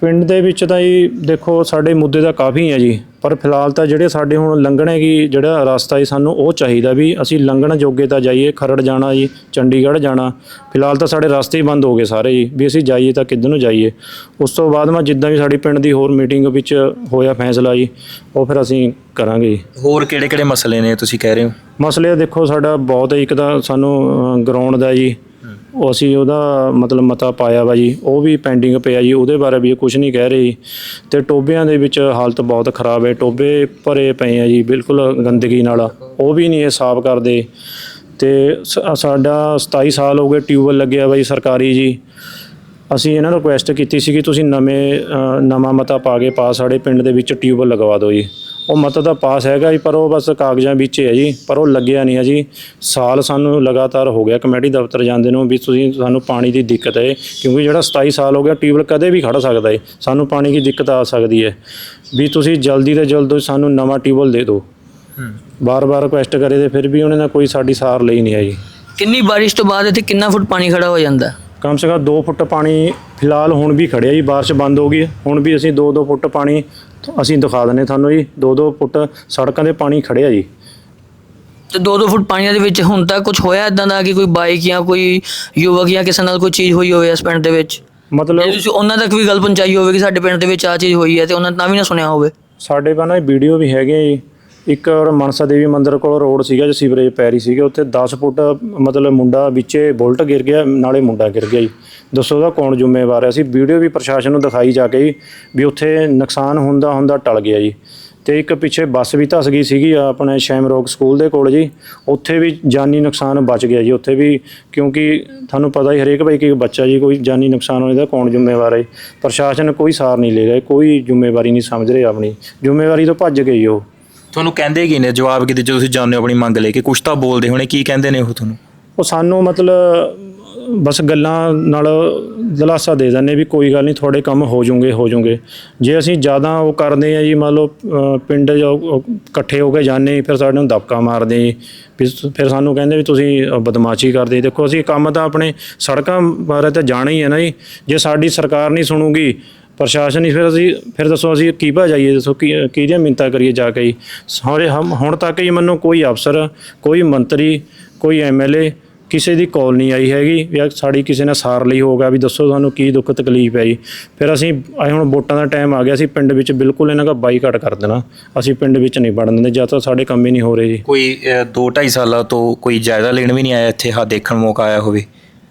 ਪਿੰਡ ਦੇ ਵਿੱਚ ਤਾਂ ਜੀ ਦੇਖੋ ਸਾਡੇ ਮੁੱਦੇ ਤਾਂ ਕਾਫੀ ਹੈ ਜੀ ਪਰ ਫਿਲਹਾਲ ਤਾਂ ਜਿਹੜੇ ਸਾਡੇ ਹੁਣ ਲੰਘਣੇ ਕੀ ਜਿਹੜਾ ਰਸਤਾ ਜੀ ਸਾਨੂੰ ਉਹ ਚਾਹੀਦਾ ਵੀ ਅਸੀਂ ਲੰਘਣ ਜੋਗੇ ਤਾਂ ਜਾਈਏ ਖਰੜ ਜਾਣਾ ਜੀ ਚੰਡੀਗੜ੍ਹ ਜਾਣਾ। ਫਿਲਹਾਲ ਤਾਂ ਸਾਡੇ ਰਸਤੇ ਹੀ ਬੰਦ ਹੋ ਗਏ ਸਾਰੇ ਜੀ ਵੀ ਅਸੀਂ ਜਾਈਏ ਤਾਂ ਕਿੱਧਰ ਨੂੰ ਜਾਈਏ। ਉਸ ਤੋਂ ਬਾਅਦ ਮੈਂ ਜਿੱਦਾਂ ਵੀ ਸਾਡੀ ਪਿੰਡ ਦੀ ਹੋਰ ਮੀਟਿੰਗ ਵਿੱਚ ਹੋਇਆ ਫੈਸਲਾ ਜੀ ਉਹ ਫਿਰ ਅਸੀਂ ਕਰਾਂਗੇ ਜੀ। ਹੋਰ ਕਿਹੜੇ ਕਿਹੜੇ ਮਸਲੇ ਨੇ ਤੁਸੀਂ ਕਹਿ ਰਹੇ ਹੋ? ਮਸਲੇ ਦੇਖੋ ਸਾਡਾ ਬਹੁਤ ਹੈ ਇੱਕ ਤਾਂ ਸਾਨੂੰ ਗਰਾਊਂਡ ਦਾ ਜੀ ਉਹ ਅਸੀਂ ਉਹਦਾ ਮਤਲਬ ਮਤਾ ਪਾਇਆ ਵਾ ਜੀ, ਉਹ ਵੀ ਪੈਂਡਿੰਗ ਪਿਆ ਜੀ, ਉਹਦੇ ਬਾਰੇ ਵੀ ਕੁਝ ਨਹੀਂ ਕਹਿ ਰਹੇ ਜੀ। ਤੇ ਟੋਬਿਆਂ ਦੇ ਵਿੱਚ ਹਾਲਤ ਬਹੁਤ ਖਰਾਬ ਹੈ, ਟੋਬੇ ਭਰੇ ਪਏ ਆ ਜੀ, ਬਿਲਕੁਲ ਗੰਦਗੀ ਨਾਲ, ਉਹ ਵੀ ਨਹੀਂ ਇਹ ਸਾਫ਼ ਕਰਦੇ। ਤੇ ਸ- ਸਾਡਾ 27 ਸਾਲ ਹੋ ਗਏ ਟਿਊਬਵੈੱਲ ਲੱਗਿਆ ਵਾ ਜੀ ਸਰਕਾਰੀ ਜੀ। ਅਸੀਂ ਇਹਨਾਂ ਨੂੰ ਰਿਕੁਐਸਟ ਕੀਤੀ ਸੀ ਕਿ ਤੁਸੀਂ ਨਵੇਂ ਨਵਾਂ ਮਤਾ ਪਾ ਕੇ ਪਾ ਸਾਡੇ ਪਿੰਡ ਦੇ ਵਿੱਚ ਟਿਊਬਵੈੱਲ ਲਗਵਾ ਦਿਓ ਜੀ। ਉਹ ਮਤਾ ਤਾਂ ਪਾਸ ਹੈਗਾ ਜੀ ਪਰ ਉਹ ਬਸ ਕਾਗਜ਼ਾਂ ਵਿੱਚ ਹੀ ਜੀ ਪਰ ਉਹ ਲੱਗਿਆ ਨਹੀਂ ਹੈ ਜੀ। ਸਾਲ ਸਾਨੂੰ ਲਗਾਤਾਰ ਹੋ ਗਿਆ ਕਮੇਟੀ ਦਫ਼ਤਰ ਜਾਂਦੇ ਨੂੰ ਵੀ ਤੁਸੀਂ ਸਾਨੂੰ ਪਾਣੀ ਦੀ ਦਿੱਕਤ ਹੈ ਕਿਉਂਕਿ ਜਿਹੜਾ 27 ਸਾਲ ਹੋ ਗਿਆ ਟਿਊਬਵੈੱਲ ਕਦੇ ਵੀ ਖੜ ਸਕਦਾ ਹੈ ਸਾਨੂੰ ਪਾਣੀ ਦੀ ਦਿੱਕਤ ਆ ਸਕਦੀ ਹੈ। ਵੀ ਤੁਸੀਂ ਜਲਦੀ ਤੋਂ ਜਲਦ ਸਾਨੂੰ ਨਵਾਂ ਟਿਊਬਵੈੱਲ ਦੇ ਦਿਓ। ਬਾਰ-ਬਾਰ ਰਿਕੁਐਸਟ ਕਰੇ ਤੇ ਫਿਰ ਵੀ ਉਹਨਾਂ ਨੇ ਕੋਈ ਸਾਡੀ ਸਾਰ ਲਈ ਨਹੀਂ ਹੈ ਜੀ। ਕਿੰਨੀ ਬਾਰਿਸ਼ ਤੋਂ ਬਾਅਦ ਇੱਥੇ ਕਿੰਨਾ ਫੁੱਟ ਪਾਣੀ ਖੜਾ ਹੋ ਜਾਂਦਾ? ਕਮ ਸੇ ਕਮ 2 ਫੁੱਟ ਪਾਣੀ ਫਿਲਹਾਲ ਹੁਣ ਵੀ ਖੜਿਆ ਜੀ ਬਾਰਿਸ਼ ਬੰਦ ਹੋ ਗਈ ਹੈ। ਹੁਣ ਵੀ ਅਸੀਂ 2-2 ਫੁੱਟ ਪਾਣੀ ਅਸੀਂ ਦਿਖਾ ਦਿੰਨੇ ਤੁਹਾਨੂੰ ਜੀ 2-2 ਫੁੱਟ ਸੜਕਾਂ ਦੇ ਪਾਣੀ ਖੜਿਆ ਜੀ। ਤੇ 2-2 ਫੁੱਟ ਪਾਣੀ ਦੇ ਵਿੱਚ ਹੁਣ ਤੱਕ ਕੁਝ ਹੋਇਆ ਇਦਾਂ ਦਾ ਕਿ ਕੋਈ ਬਾਈਕ ਜਾਂ ਕੋਈ ਯੁਵਕ ਜਾਂ ਕਿਸੇ ਨਾਲ ਕੋਈ ਚੀਜ਼ ਹੋਈ ਹੋਵੇ ਇਸ ਪਿੰਡ ਦੇ ਵਿੱਚ? ਮਤਲਬ ਜੇ ਤੁਸੀਂ ਉਹਨਾਂ ਤੱਕ ਵੀ ਗੱਲ ਪਹੁੰਚਾਈ ਹੋਵੇ ਕਿ ਸਾਡੇ ਪਿੰਡ ਦੇ ਵਿੱਚ ਆ ਚੀਜ਼ ਹੋਈ ਹੈ ਤੇ ਉਹਨਾਂ ਨੇ ਤਾਂ ਵੀ ਨਾ ਸੁਣਿਆ ਹੋਵੇ। ਸਾਡੇ ਕੋਲ ਨਾ ਵੀਡੀਓ ਵੀ ਹੈਗੇ ਆ ਜੀ। ਇੱਕ ਔਰ ਮਨਸਾ ਦੇਵੀ ਮੰਦਿਰ ਕੋਲ ਰੋਡ ਸੀਗਾ, ਜੋ ਸੀਵਰੇਜ ਪੈ ਰਹੀ ਸੀਗੀ, ਉੱਥੇ 10 ਫੁੱਟ ਮਤਲਬ ਮੁੰਡਾ ਵਿੱਚੇ ਬੁਲਟ ਗਿਰ ਗਿਆ, ਨਾਲੇ ਮੁੰਡਾ ਗਿਰ ਗਿਆ ਜੀ। ਦੱਸੋ ਉਹਦਾ ਕੌਣ ਜ਼ਿੰਮੇਵਾਰ ਹੈ? ਅਸੀਂ ਵੀਡੀਓ ਵੀ ਪ੍ਰਸ਼ਾਸਨ ਨੂੰ ਦਿਖਾਈ ਜਾ ਕੇ ਜੀ ਵੀ ਉੱਥੇ ਨੁਕਸਾਨ ਹੁੰਦਾ ਹੁੰਦਾ ਟਲ ਗਿਆ ਜੀ। ਤੇ ਇੱਕ ਪਿੱਛੇ ਬੱਸ ਵੀ ਧਸ ਗਈ ਸੀਗੀ, ਆਪਣੇ ਸ਼ੈਮਰੋਕ ਸਕੂਲ ਦੇ ਕੋਲ ਜੀ। ਉੱਥੇ ਵੀ ਜਾਨੀ ਨੁਕਸਾਨ ਬਚ ਗਿਆ ਜੀ। ਉੱਥੇ ਵੀ ਕਿਉਂਕਿ ਤੁਹਾਨੂੰ ਪਤਾ ਹੀ ਹਰੇਕ ਭਾਈ ਕਿ ਬੱਚਾ ਜੀ, ਕੋਈ ਜਾਨੀ ਨੁਕਸਾਨ ਹੋਏ ਦਾ ਕੌਣ ਜ਼ਿੰਮੇਵਾਰ ਹੈ? ਪ੍ਰਸ਼ਾਸਨ ਕੋਈ ਸਾਰ ਨਹੀਂ ਲੈ ਰਿਹਾ, ਕੋਈ ਜ਼ਿੰਮੇਵਾਰੀ ਨਹੀਂ ਸਮਝ ਰਿਹਾ ਆਪਣੀ। ਜ਼ਿੰਮੇਵਾਰੀ ਤੋਂ ਭੱਜ ਗਈ ਉਹ। ਤੁਹਾਨੂੰ ਕਹਿੰਦੇ ਕੀ ਨੇ? ਜਵਾਬ ਕੀ ਜਦੋਂ ਤੁਸੀਂ ਜਾਂਦੇ ਹੋ ਆਪਣੀ ਮੰਗ ਲੈ ਕੇ ਕੁਛ ਤਾਂ ਬੋਲਦੇ ਹੋਣੇ ਕੀ ਕਹਿੰਦੇ ਨੇ ਉਹ ਤੁਹਾਨੂੰ? ਉਹ ਸਾਨੂੰ ਮਤਲਬ ਬਸ ਗੱਲਾਂ ਨਾਲ ਦਿਲਾਸਾ ਦੇ ਦਿੰਦੇ ਵੀ ਕੋਈ ਗੱਲ ਨਹੀਂ ਤੁਹਾਡੇ ਕੰਮ ਹੋ ਜਾਣਗੇ ਹੋ ਜਾਣਗੇ ਜੇ ਅਸੀਂ ਜ਼ਿਆਦਾ ਉਹ ਕਰਦੇ ਆ ਜੀ ਮੰਨ ਲਓ ਅ, ਪਿੰਡ ਜੋ ਉਹ ਇਕੱਠੇ ਹੋ ਕੇ ਜਾਂਦੇ ਫਿਰ ਸਾਡੇ ਨੂੰ ਦਬਕਾ ਮਾਰਦੇ ਜੀ ਵੀ ਫਿਰ ਸਾਨੂੰ ਕਹਿੰਦੇ ਵੀ ਤੁਸੀਂ ਅ, ਬਦਮਾਸ਼ੀ ਕਰਦੇ ਦੇਖੋ ਅਸੀਂ ਕੰਮ ਤਾਂ ਆਪਣੇ ਸੜਕਾਂ ਬਾਰੇ ਤਾਂ ਜਾਣਾ ਹੀ ਹੈ ਨਾ ਜੀ। ਜੇ ਸਾਡੀ ਸਰਕਾਰ ਨਹੀਂ ਸੁਣੂਗੀ ਪ੍ਰਸ਼ਾਸਨ ਹੀ ਫਿਰ ਅਸੀਂ, ਫਿਰ ਦੱਸੋ ਅਸੀਂ ਕੀ ਭਾ ਜਾਈਏ, ਦੱਸੋ ਕੀ, ਕਿਹਦੀਆਂ ਮਿੰਤਾ ਕਰੀਏ ਜਾ ਕੇ ਜੀ। ਸਾਰੇ ਹਮ, ਹੁਣ ਤੱਕ ਹੀ ਮੈਨੂੰ ਕੋਈ ਅਫਸਰ, ਕੋਈ ਮੰਤਰੀ, ਕੋਈ ਐਮਐਲਏ ਕਿਸੇ ਦੀ ਕਾਲ ਨਹੀਂ ਆਈ ਹੈਗੀ ਜਾਂ ਸਾਡੀ ਕਿਸੇ ਨੇ ਸਾਰ ਲਈ ਹੋਗਾ ਵੀ ਦੱਸੋ ਸਾਨੂੰ ਕੀ ਦੁੱਖ ਤਕਲੀਫ ਹੈ ਜੀ। ਫਿਰ ਅਸੀਂ ਆਏ ਹੁਣ ਵੋਟਾਂ ਦਾ ਟਾਈਮ ਆ ਗਿਆ ਸੀ ਪਿੰਡ ਵਿੱਚ ਬਿਲਕੁਲ ਇਹਨਾਂ ਦਾ ਬਾਈਕਾਟ ਕਰ ਦੇਣਾ। ਅਸੀਂ ਪਿੰਡ ਵਿੱਚ ਨਹੀਂ ਵੜਨ ਦਿੰਦੇ, ਜਾਂ ਤਾਂ ਸਾਡੇ ਕੰਮ ਹੀ ਨਹੀਂ ਹੋ ਰਹੇ ਜੀ। ਕੋਈ 2-2.5 ਸਾਲਾਂ ਤੋਂ ਕੋਈ ਜਾਇਦਾ ਲੈਣ ਵੀ ਨਹੀਂ ਆਇਆ ਇੱਥੇ ਹਾ ਦੇਖਣ ਮੌਕਾ ਆਇਆ ਹੋਵੇ।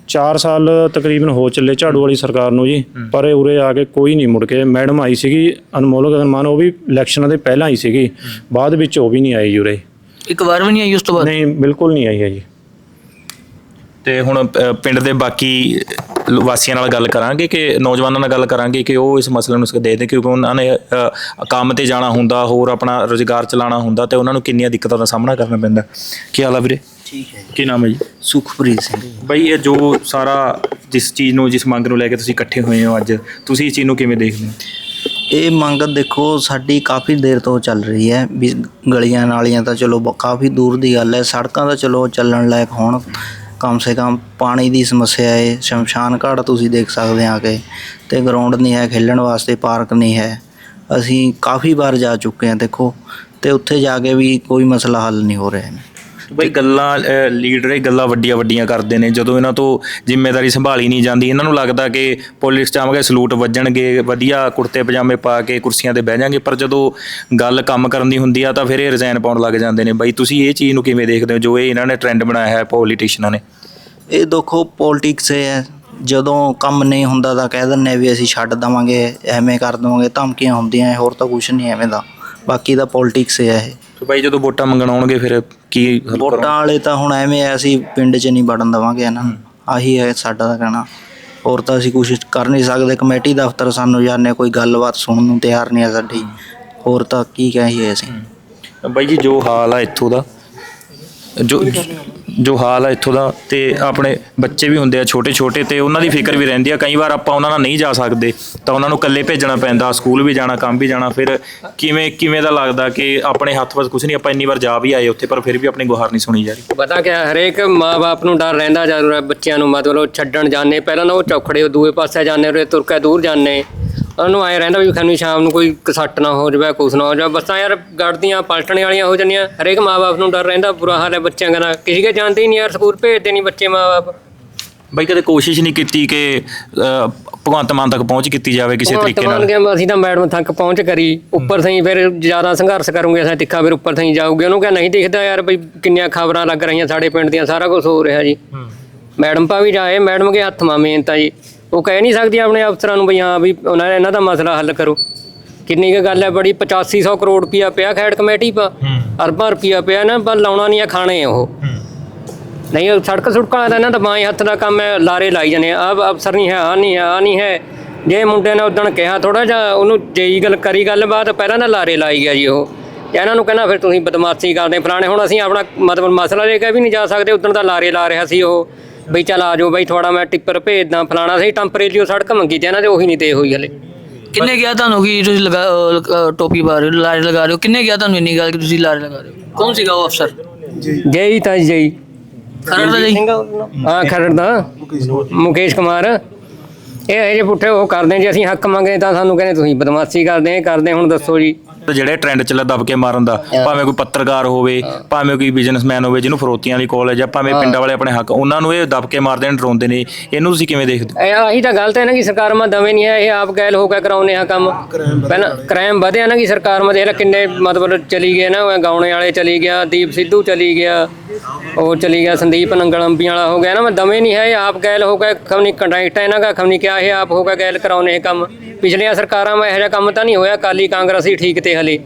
4 ਸਾਲ ਤਕਰੀਬਨ ਹੋ ਚੱਲੇ ਝਾੜੂ ਵਾਲੀ ਸਰਕਾਰ ਨੂੰ ਜੀ ਪਰ ਇਹ ਉਰੇ ਆ ਕੇ ਕੋਈ ਨਹੀਂ ਮੁੜ ਕੇ। ਮੈਡਮ ਆਈ ਸੀਗੀ ਅਨਮੋਲ ਗਗਨਮਾਨ ਉਹ ਵੀ ਇਲੈਕਸ਼ਨਾਂ ਦੇ ਪਹਿਲਾਂ ਆਈ ਸੀਗੀ। ਬਾਅਦ ਵਿੱਚ ਉਹ ਵੀ ਨਹੀਂ ਆਈ ਜੀ ਉਰੇ। ਇੱਕ ਵਾਰ ਵੀ ਨਹੀਂ ਆਈ ਉਸ ਤੋਂ ਬਾਅਦ? ਨਹੀਂ ਬਿਲਕੁਲ ਨਹੀਂ ਆਈ ਹੈ ਜੀ। ਤੇ ਹੁਣ ਪਿੰਡ ਦੇ ਬਾਕੀ ਵਾਸੀਆਂ ਨਾਲ ਗੱਲ ਕਰਾਂਗੇ ਕਿ ਨੌਜਵਾਨਾਂ ਨਾਲ ਗੱਲ ਕਰਾਂਗੇ ਕਿ ਉਹ ਇਸ ਮਸਲੇ ਨੂੰ ਦੇ ਦੇ ਕਿਉਂਕਿ ਉਹਨਾਂ ਨੇ ਕੰਮ ਤੇ ਜਾਣਾ ਹੁੰਦਾ ਹੋਰ ਆਪਣਾ ਰੋਜ਼ਗਾਰ ਚਲਾਉਣਾ ਹੁੰਦਾ ਤੇ ਉਹਨਾਂ ਨੂੰ ਕਿੰਨੀਆਂ ਦਿੱਕਤਾਂ ਦਾ ਸਾਹਮਣਾ ਕਰਨਾ ਪੈਂਦਾ। ਕੀ ਹਾਲ ਆ ਵੀਰੇ? ਠੀਕ ਹੈ ਕੀ ਨਾਮ ਹੈ ਜੀ? ਸੁਖਪ੍ਰੀਤ ਸਿੰਘ। ਬਈ ਇਹ ਜੋ ਸਾਰਾ ਜਿਸ ਚੀਜ਼ ਨੂੰ ਜਿਸ ਮੰਗ ਨੂੰ ਲੈ ਕੇ ਤੁਸੀਂ ਇਕੱਠੇ ਹੋਏ ਹੋ ਅੱਜ ਤੁਸੀਂ ਇਸ ਚੀਜ਼ ਨੂੰ ਕਿਵੇਂ ਦੇਖਦੇ ਹੋ? ਇਹ ਮੰਗ ਦੇਖੋ ਸਾਡੀ ਕਾਫੀ ਦੇਰ ਤੋਂ ਚੱਲ ਰਹੀ ਹੈ ਵੀ ਗਲੀਆਂ ਨਾਲੀਆਂ ਤਾਂ ਚਲੋ ਬ- ਕਾਫੀ ਦੂਰ ਦੀ ਗੱਲ ਹੈ ਸੜਕਾਂ ਤਾਂ ਚਲੋ ਚੱਲਣ ਲਾਇਕ ਹੋਣ। ਕਮ ਸੇ ਕਮ ਪਾਣੀ ਦੀ ਸਮੱਸਿਆ ਹੈ ਸ਼ਮਸ਼ਾਨ ਘਾਟ ਤੁਸੀਂ ਦੇਖ ਸਕਦੇ ਆ ਕੇ ਤੇ ਗਰਾਊਂਡ ਨਹੀਂ ਹੈ ਖੇਲਣ ਵਾਸਤੇ ਪਾਰਕ ਨਹੀਂ ਹੈ। ਅਸੀਂ ਕਾਫੀ ਵਾਰ ਜਾ ਚੁੱਕੇ ਹਾਂ ਦੇਖੋ ਤੇ ਉੱਥੇ ਜਾ ਕੇ ਵੀ ਕੋਈ ਮਸਲਾ ਹੱਲ ਨਹੀਂ ਹੋ ਰਿਹਾ। ਬਈ ਗੱਲਾਂ ਅ, ਲੀਡਰ ਇਹ ਗੱਲਾਂ ਵੱਡੀਆਂ ਵੱਡੀਆਂ ਕਰਦੇ ਨੇ ਜਦੋਂ ਇਹਨਾਂ ਤੋਂ ਜ਼ਿੰਮੇਵਾਰੀ ਸੰਭਾਲੀ ਨਹੀਂ ਜਾਂਦੀ ਇਹਨਾਂ ਨੂੰ ਲੱਗਦਾ ਕਿ ਪੁਲਿਸ ਆਵਾਂਗੇ ਸਲੂਟ ਵੱਜਣਗੇ ਵਧੀਆ ਕੁੜਤੇ ਪਜਾਮੇ ਪਾ ਕੇ ਕੁਰਸੀਆਂ ਤੇ ਬਹਿ ਜਾਣਗੇ ਪਰ ਜਦੋਂ ਗੱਲ ਕੰਮ ਕਰਨ ਦੀ ਹੁੰਦੀ ਆ ਤਾਂ ਫਿਰ ਇਹ ਰਿਜ਼ਾਈਨ ਪਾਉਣ ਲੱਗ ਜਾਂਦੇ ਨੇ। ਬਈ ਤੁਸੀਂ ਇਹ ਚੀਜ਼ ਨੂੰ ਕਿਵੇਂ ਦੇਖਦੇ ਹੋ ਜੋ ਇਹ ਇਹਨਾਂ ਨੇ ਟ੍ਰੈਂਡ ਬਣਾਇਆ ਹੈ ਪੋਲੀਟੀਸ਼ੀਅਨਾਂ ਨੇ? ਇਹ ਦੇਖੋ ਪੋਲਿਟਿਕਸ ਹੈ। ਜਦੋਂ ਕੰਮ ਨਹੀਂ ਹੁੰਦਾ ਤਾਂ ਕਹਿ ਦਿੰਦੇ ਆ ਵੀ ਅਸੀਂ ਛੱਡ ਦਵਾਂਗੇ ਐਵੇਂ ਕਰ ਦਵਾਂਗੇ ਧਮਕੀਆਂ ਹੁੰਦੀਆਂ ਹੋਰ ਤਾਂ ਕੁਝ ਨਹੀਂ ਐਵੇਂ ਦਾ। ਬਾਕੀ ਦਾ ਪੋਲਿਟਿਕਸ ਹੈ। ਇਹ ਤੇ ਬਈ ਜਦੋਂ ਵੋਟਾਂ ਮੰਗਣ ਆਉਣਗੇ ਫਿਰ ਕੀ ਹੱਲ ਵੋਟਾਂ? ਵਾਲੇ ਤਾਂ ਹੁਣ ਐਵੇਂ ਆ ਅਸੀਂ ਪਿੰਡ 'ਚ ਨਹੀਂ ਵੜਨ ਦਵਾਂਗੇ ਇਹਨਾਂ ਨੂੰ ਆਹੀ ਹੈ ਸਾਡਾ ਤਾਂ ਕਹਿਣਾ। ਹੋਰ ਤਾਂ ਅਸੀਂ ਕੁਝ ਕਰ ਨਹੀਂ ਸਕਦੇ। ਕਮੇਟੀ ਦਫ਼ਤਰ ਸਾਨੂੰ ਜਾਣੇ ਕੋਈ ਗੱਲਬਾਤ ਸੁਣਨ ਨੂੰ ਤਿਆਰ ਨਹੀਂ ਆ ਸਾਡੀ। ਹੋਰ ਤਾਂ ਕੀ ਕਹੀਏ ਅਸੀਂ। ਬਾਈ ਜੀ ਜੋ ਹਾਲ ਆ ਇੱਥੋਂ ਦਾ ਜੋ ਜੋ ਹਾਲ ਆ ਇੱਥੋਂ ਦਾ ਤੇ ਆਪਣੇ ਬੱਚੇ ਵੀ ਹੁੰਦੇ ਆ ਛੋਟੇ ਛੋਟੇ ਤੇ ਉਹਨਾਂ ਦੀ ਫਿਕਰ ਵੀ ਰਹਿੰਦੀ ਆ। ਕਈ ਵਾਰ ਆਪਾਂ ਉਹਨਾਂ ਨਾਲ ਨਹੀਂ ਜਾ ਸਕਦੇ ਤਾਂ ਉਹਨਾਂ ਨੂੰ ਇਕੱਲੇ ਭੇਜਣਾ ਪੈਂਦਾ, ਸਕੂਲ ਵੀ ਜਾਣਾ, ਕੰਮ ਵੀ ਜਾਣਾ, ਫਿਰ ਕਿਵੇਂ ਕਿਵੇਂ ਦਾ ਲੱਗਦਾ ਕਿ ਆਪਣੇ ਹੱਥ ਵਿੱਚ ਕੁਝ ਨਹੀਂ, ਆਪਾਂ ਇੰਨੀ ਵਾਰ ਜਾ ਵੀ ਆਏ ਉੱਥੇ ਪਰ ਫਿਰ ਵੀ ਆਪਣੀ ਗੁਹਾਰ ਨਹੀਂ ਸੁਣੀ ਜਾ ਰਹੀ। ਪਤਾ ਕਿ ਹਰੇਕ ਮਾਂ-ਬਾਪ ਨੂੰ ਡਰ ਰਹਿੰਦਾ ਜਦੋਂ ਬੱਚਿਆਂ ਨੂੰ ਮਤਲਬ ਛੱਡਣ ਜਾਂਦੇ, ਪਹਿਲਾਂ ਨਾ ਉਹ ਚੌਖੜੇ ਦੂਏ ਪਾਸੇ ਜਾਂਦੇ ਉਰੇ ਤੁਰ ਕੇ ਦੂਰ ਜਾਂਦੇ। ਉਹਨੂੰ ਐ ਰਹਿੰਦਾ ਵੀ ਖਾਨੂੰ ਸ਼ਾਮ ਨੂੰ ਕੋਈ ਕਸੱਟ ਨਾ ਹੋ ਜਾਵੇ ਕੁਛ ਨਾ ਹੋ ਜਾਵੇ। ਬੱਸਾਂ ਯਾਰ ਗੜਦੀਆਂ ਪਲਟਣੇ ਵਾਲੀਆਂ ਹੋ ਜਾਂਦੀਆਂ। ਹਰੇਕ ਮਾਪੇ ਨੂੰ ਡਰ ਰਹਿੰਦਾ ਬੁਰਾ ਹਾਲ ਹੈ ਬੱਚਿਆਂ ਦਾ। ਕਿਸੇ ਕੇ ਜਾਣਦੇ ਹੀ ਨਹੀਂ ਯਾਰ ਸਕੂਲ ਭੇਜਦੇ ਨਹੀਂ ਬੱਚੇ ਮਾਪੇ ਬਾਈ ਕਦੇ ਕੋਸ਼ਿਸ਼ ਨਹੀਂ ਕੀਤੀ ਕਿ ਅਹ, ਭਗਵੰਤ ਮਾਨ ਤੱਕ ਪਹੁੰਚ ਕੀਤੀ ਜਾਵੇ ਕਿਸੇ ਤਰੀਕੇ ਨਾਲ? ਗਿਆ ਅਸੀਂ ਤਾਂ ਮੈਡਮ ਤੱਕ ਪਹੁੰਚ ਕਰੀ। ਉੱਪਰ ਸਹੀ ਫਿਰ ਜ਼ਿਆਦਾ ਸੰਘਰਸ਼ ਕਰੂੰਗੇ ਅਸੀਂ ਤਿੱਖਾ ਫਿਰ ਉੱਪਰ ਸਹੀ ਜਾਊਗੇ। ਉਹਨੂੰ ਕਿਹਾ ਨਹੀਂ ਦਿਖਦਾ ਯਾਰ ਬਈ ਕਿੰਨੀਆਂ ਖਬਰਾਂ ਲੱਗ ਰਹੀਆਂ ਸਾਡੇ ਪਿੰਡ ਦੀਆਂ ਸਾਰਾ ਕੁਝ ਹੋ ਰਿਹਾ ਜੀ। ਮੈਡਮ ਪਾ ਵੀ ਜਾਏ ਮੈਡਮ ਕੇ ਹੱਥ ਮਾ ਮੇਨ ਤਾਂ ਜੀ। ਉਹ ਕਹਿ ਨਹੀਂ ਸਕਦੀ ਆਪਣੇ ਅਫਸਰਾਂ ਨੂੰ ਵੀ ਹਾਂ ਵੀ ਉਹਨਾਂ ਨੇ ਇਹਨਾਂ ਦਾ ਮਸਲਾ ਹੱਲ ਕਰੋ। ਕਿੰਨੀ ਕੁ ਗੱਲ ਹੈ ਬੜੀ 8500 ਕਰੋੜ ਰੁਪਇਆ ਪਿਆ ਖੈੜ ਕਮੇਟੀ ਪਾ ਅਰਬਾਂ ਰੁਪਇਆ ਪਿਆ ਨਾ ਪਰ ਲਾਉਣਾ ਨਹੀਂ ਆ ਖਾਣੇ ਉਹ। ਨਹੀਂ ਉਹ ਸੜਕ ਸੁੜਕਾਂ ਦਾ ਇਹਨਾਂ ਦਾ ਬਾਈ ਹੱਥ ਦਾ ਕੰਮ ਹੈ ਲਾਰੇ ਲਾਈ ਜਾਂਦੇ ਆ। ਅਫਸਰ ਨਹੀਂ ਹੈ ਆ ਨਹੀਂ ਹੈ ਆ ਨਹੀਂ ਹੈ। ਜੇ ਮੁੰਡੇ ਨੇ ਉਦਣ ਕਿਹਾ ਥੋੜਾ ਜਿਹਾ ਉਹਨੂੰ ਜੇਈ ਗੱਲ ਕਰੀ ਗੱਲਬਾਤ ਪਹਿਲਾਂ ਨਾ ਲਾਰੇ ਲਾਈ ਗਿਆ ਜੀ ਉਹ। ਇਹਨਾਂ ਨੂੰ ਕਹਿੰਦਾ ਫਿਰ ਤੁਸੀਂ ਬਦਮਾਸ਼ੀ ਕਰਦੇ ਫਲਾਣੇ ਹੁਣ ਅਸੀਂ ਆਪਣਾ ਮਤਲਬ ਮਸਲਾ ਲੈ ਕੇ ਵੀ ਨਹੀਂ ਜਾ ਸਕਦੇ ਉਦਣ ਦਾ ਲਾਰੇ ਲਾ ਰਿਹਾ ਸੀ ਉਹ। ਬਈ ਚੱਲ ਆ ਜਾਓ ਬਈ ਥੋੜਾ ਮੈਂ ਟਿੱਪਰ ਭੇਜਦਾ ਫਲਾਣਾ ਸਹੀ ਟੈਂਪਰੇਰੀ ਉਹ ਸੜਕ ਮੰਗੀ ਤੇ ਇਹਨਾਂ ਦੇ ਉਹੀ ਨਹੀਂ ਦੇ ਹੋਈ ਹਲੇ। ਕਿੰਨੇ ਗਿਆ ਤੁਹਾਨੂੰ ਕਿ ਤੁਸੀਂ ਲਗਾ ਅਹ, ਟੋਪੀ ਪਾ ਰਹੇ ਹੋ ਲਾਰੇ ਲਗਾ ਰਹੇ ਹੋ? ਕਿੰਨੇ ਗਿਆ ਤੁਹਾਨੂੰ ਇੰਨੀ ਗੱਲ ਕਿ ਤੁਸੀਂ ਲਾਰੇ ਲਗਾ ਰਹੇ ਹੋ? ਕੌਣ ਸੀਗਾ ਉਹ ਅਫਸਰ? ਜੇਈ ਤਾਂ ਜੇਈ ਖਰੜ ਦਾ ਜੀ। ਹਾਂ ਖਰੜ ਦਾ। ਮੁਕੇਸ਼ ਕੁਮਾਰ। ਇਹ ਇਹ ਜੇ ਪੁੱਠੇ ਉਹ ਕਰਦੇ ਜੀ ਅਸੀਂ ਹੱਕ ਮੰਗਦੇ ਤਾਂ ਸਾਨੂੰ ਕਹਿੰਦੇ ਤੁਸੀਂ ਬਦਮਾਸ਼ੀ ਕਰਦੇ ਇਹ ਕਰਦੇ ਹੁਣ ਦੱਸੋ ਜੀ। ਤੇ ਜਿਹੜੇ ਟ੍ਰੈਂਡ ਚੱਲਿਆ ਦਬ ਕੇ ਮਾਰਨ ਦਾ ਭਾਵੇਂ ਕੋਈ ਪੱਤਰਕਾਰ ਹੋਵੇ ਭਾਵੇਂ ਕੋਈ ਬਿਜ਼ਨਸਮੈਨ ਹੋਵੇ ਜਿਹਨੂੰ ਫਰੋਤੀਆਂ ਦੀ ਕਾਲਜ ਆ ਭਾਵੇਂ ਪਿੰਡਾਂ ਵਾਲੇ ਆਪਣੇ ਹੱਕ ਉਹਨਾਂ ਨੂੰ ਇਹ ਦਬ ਕੇ ਮਾਰਦੇ ਨੇ ਡਰਾਉਂਦੇ ਨੇ। ਇਹਨੂੰ ਤੁਸੀਂ ਕਿਵੇਂ ਦੇਖਦੇ ਹੋ? ਇਹ ਆਹੀ ਤਾਂ ਗਲਤ ਹੈ ਨਾ ਕਿ ਸਰਕਾਰ ਮਾ ਦਵੇ ਨਹੀਂ ਹੈ ਇਹ ਆਪ ਗੈਲ ਹੋ ਕੇ ਕਰਾਉਨੇ ਆ ਕੰਮ। ਪਹਿਲਾਂ ਕ੍ਰਾਈਮ ਵਧਿਆ ਨਾ ਕਿ ਸਰਕਾਰ ਮਾ ਦੇਖ ਲੈ ਕਿੰਨੇ ਮਤਲਬ ਚਲੀ ਗਏ ਨਾ ਉਹ ਗਾਉਣੇ ਵਾਲੇ ਚਲੀ ਗਿਆ ਦੀਪ ਸਿੱਧੂ ਚਲੀ ਗਿਆ ਉਹ ਚਲੀ ਗਿਆ ਸੰਦੀਪ ਨੰਗਲ ਅੰਬੀਆਂ ਵਾਲਾ ਹੋ ਗਿਆ ਨਾ ਮੈਂ ਦਵੇ ਨਹੀਂ ਹੈ ਇਹ ਆਪ ਗੈਲ ਹੋ ਕੇ ਖਮਨੀ ਕੰਟਰੈਕਟ ਹੈ ਇਹਨਾਂ ਦਾ ਖਮਨੀ ਕਿਆ ਇਹ ਆਪ ਹੋ ਕੇ ਗੈਲ ਕਰਾਉਨੇ ਕੰਮ। ਪਿਛਲੀਆਂ ਸਰਕਾਰਾਂ ਮਾ ਇਹੋ ਜਿਹਾ ਕੰਮ ਤਾਂ ਨਹੀਂ ਹੋਇਆ ਕਾਲੀ ਕਾਂਗਰਸੀ ਠੀਕ ਤੇ ਹਲੇ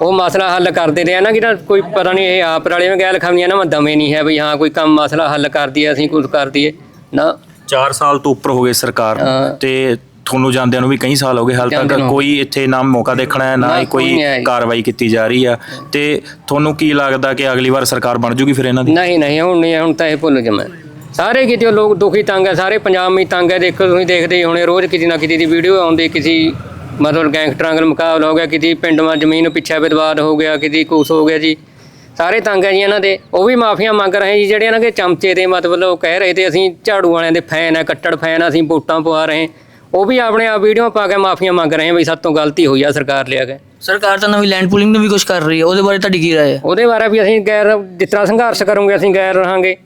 ਉਹ ਮਸਲਾ ਹੱਲ ਕਰਦੇ ਰਹੇ ਨਾ ਕਿ ਨਾ ਕੋਈ ਪਤਾ ਨਹੀਂ ਇਹ ਆਪ ਰਲੇ ਵਿੱਚ ਗੈਲ ਖਮਨੀਆਂ ਨਾ ਮੈਂ ਦਵੇਂ ਨਹੀਂ ਹੈ ਵੀ ਹਾਂ ਕੋਈ ਕੰਮ ਮਸਲਾ ਹੱਲ ਕਰਦੀ ਹੈ ਅਸੀਂ ਕੁਝ ਕਰ ਦਈਏ ਨਾ 4 ਸਾਲ ਤੋਂ ਉੱਪਰ ਹੋ ਗਏ ਸਰਕਾਰ। ਤੇ ਤੁਹਾਨੂੰ ਜਾਂਦਿਆਂ ਨੂੰ ਵੀ ਕਈ ਸਾਲ ਹੋ ਗਏ ਹਾਲ ਤੱਕ। ਕੋਈ ਇੱਥੇ ਨਾ ਮੌਕਾ ਦੇਖਣਾ ਹੈ ਨਾ ਕੋਈ। ਕਾਰਵਾਈ ਕੀਤੀ ਜਾ ਰਹੀ ਆ ਤੇ ਤੁਹਾਨੂੰ ਕੀ ਲੱਗਦਾ ਕਿ ਅਗਲੀ ਵਾਰ ਸਰਕਾਰ ਬਣ ਜੂਗੀ ਫਿਰ ਇਹਨਾਂ ਦੀ ਨਹੀਂ ਨਹੀਂ ਹੁਣ ਨਹੀਂ ਹੁਣ ਤਾਂ ਇਹ ਭੁੱਲ ਜਮਾ ਸਾਰੇ ਕਿਤੇ ਲੋਕ ਦੁਖੀ ਤੰਗ ਹੈ ਸਾਰੇ ਪੰਜਾਬ ਵਿੱਚ ਤੰਗ ਹੈ ਦੇਖੋ ਤੁਸੀਂ ਦੇਖਦੇ ਹੀ ਹੋਣੇ ਰੋਜ਼ ਕਿਸੇ ਨਾ ਕਿਸੇ ਦੀ ਵੀਡੀਓ ਆਉਂਦੀ ਕਿਸੇ ਮਤਲਬ ਗੈਂਗਸਟਰਾਂ ਨਾਲ ਮੁਕਾਬਲਾ ਹੋ ਗਿਆ ਕਿਸੇ ਪਿੰਡ ਮਾ ਜ਼ਮੀਨ ਪਿੱਛੇ ਵਿਵਾਦ ਹੋ ਗਿਆ ਕਿਸੇ ਕੁਛ ਹੋ ਗਿਆ ਜੀ। ਸਾਰੇ ਤੰਗ ਹੈ ਜੀ ਇਹਨਾਂ ਦੇ। ਉਹ ਵੀ ਮਾਫੀਆਂ ਮੰਗ ਰਹੇ ਜੀ ਜਿਹੜੇ ਇਹਨਾਂ ਦੇ ਚਮਚੇ ਦੇ ਮਤਲਬ ਉਹ ਕਹਿ ਰਹੇ ਤੇ ਅਸੀਂ ਝਾੜੂ ਵਾਲਿਆਂ ਦੇ ਫੈਨ ਹੈ ਕੱਟੜ ਫੈਨ ਆ, ਅਸੀਂ ਵੋਟਾਂ ਪਵਾ ਰਹੇ ਉਹ ਵੀ ਆਪਣੇ ਆਪ ਵੀਡੀਓ ਪਾ ਕੇ ਮਾਫੀਆਂ ਮੰਗ ਰਹੇ ਵੀ ਸਾਡੇ ਤੋਂ ਗਲਤੀ ਹੋਈ ਆ ਸਰਕਾਰ ਲਿਆ ਕੇ। ਸਰਕਾਰ ਤਾਂ ਨਵੀਂ ਲੈਂਡ ਪੂਲਿੰਗ ਨੂੰ ਵੀ ਕੁਝ ਕਰ ਰਹੀ ਹੈ ਉਹਦੇ ਬਾਰੇ ਤੁਹਾਡੀ ਕੀ ਰਾਏ ਹੈ? ਉਹਦੇ ਬਾਰੇ ਵੀ ਅਸੀਂ ਗੈਰ ਜਿਸ ਤਰ੍ਹਾਂ ਸੰਘਰਸ਼ ਕਰੂੰਗੇ ਅਸੀਂ ਗੈਰ ਰਹਾਂਗੇ।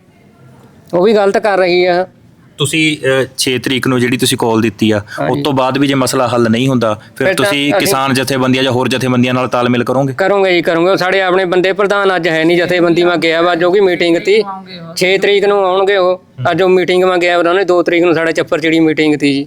ਉਹ ਵੀ ਗਲਤ ਕਰ ਰਹੀ ਆ। ਤੁਸੀਂ 6 ਤਰੀਕ ਨੂੰ ਜਿਹੜੀ ਤੁਸੀਂ ਕਾਲ ਦਿੱਤੀ ਆ ਉਸ ਤੋਂ ਬਾਅਦ ਵੀ ਜੇ ਮਸਲਾ ਹੱਲ ਨਹੀਂ ਹੁੰਦਾ ਫਿਰ ਤੁਸੀਂ ਕਿਸਾਨ ਜਥੇਬੰਦੀਆਂ ਜਾਂ ਹੋਰ ਜਥੇਬੰਦੀਆਂ ਨਾਲ ਤਾਲਮੇਲ ਕਰੋਗੇ? ਕਰੂੰਗੇ ਜੀ ਕਰੂੰਗੇ। ਉਹ ਸਾਡੇ ਆਪਣੇ ਬੰਦੇ ਪ੍ਰਧਾਨ ਅੱਜ ਹੈ ਨਹੀਂ ਜਥੇਬੰਦੀ ਮੈਂ ਗਿਆ ਵਾ ਜੋ ਕਿ ਮੀਟਿੰਗ ਤੀ। 6 ਤਰੀਕ ਨੂੰ ਆਉਣਗੇ ਉਹ। ਅੱਜ ਉਹ ਮੀਟਿੰਗ ਮੈਂ ਗਿਆ ਉਹਨਾਂ ਨੇ 2 ਤਰੀਕ ਨੂੰ ਸਾਡੇ ਚੱਪਰ ਚਿੜੀ ਮੀਟਿੰਗ ਤੀ ਜੀ।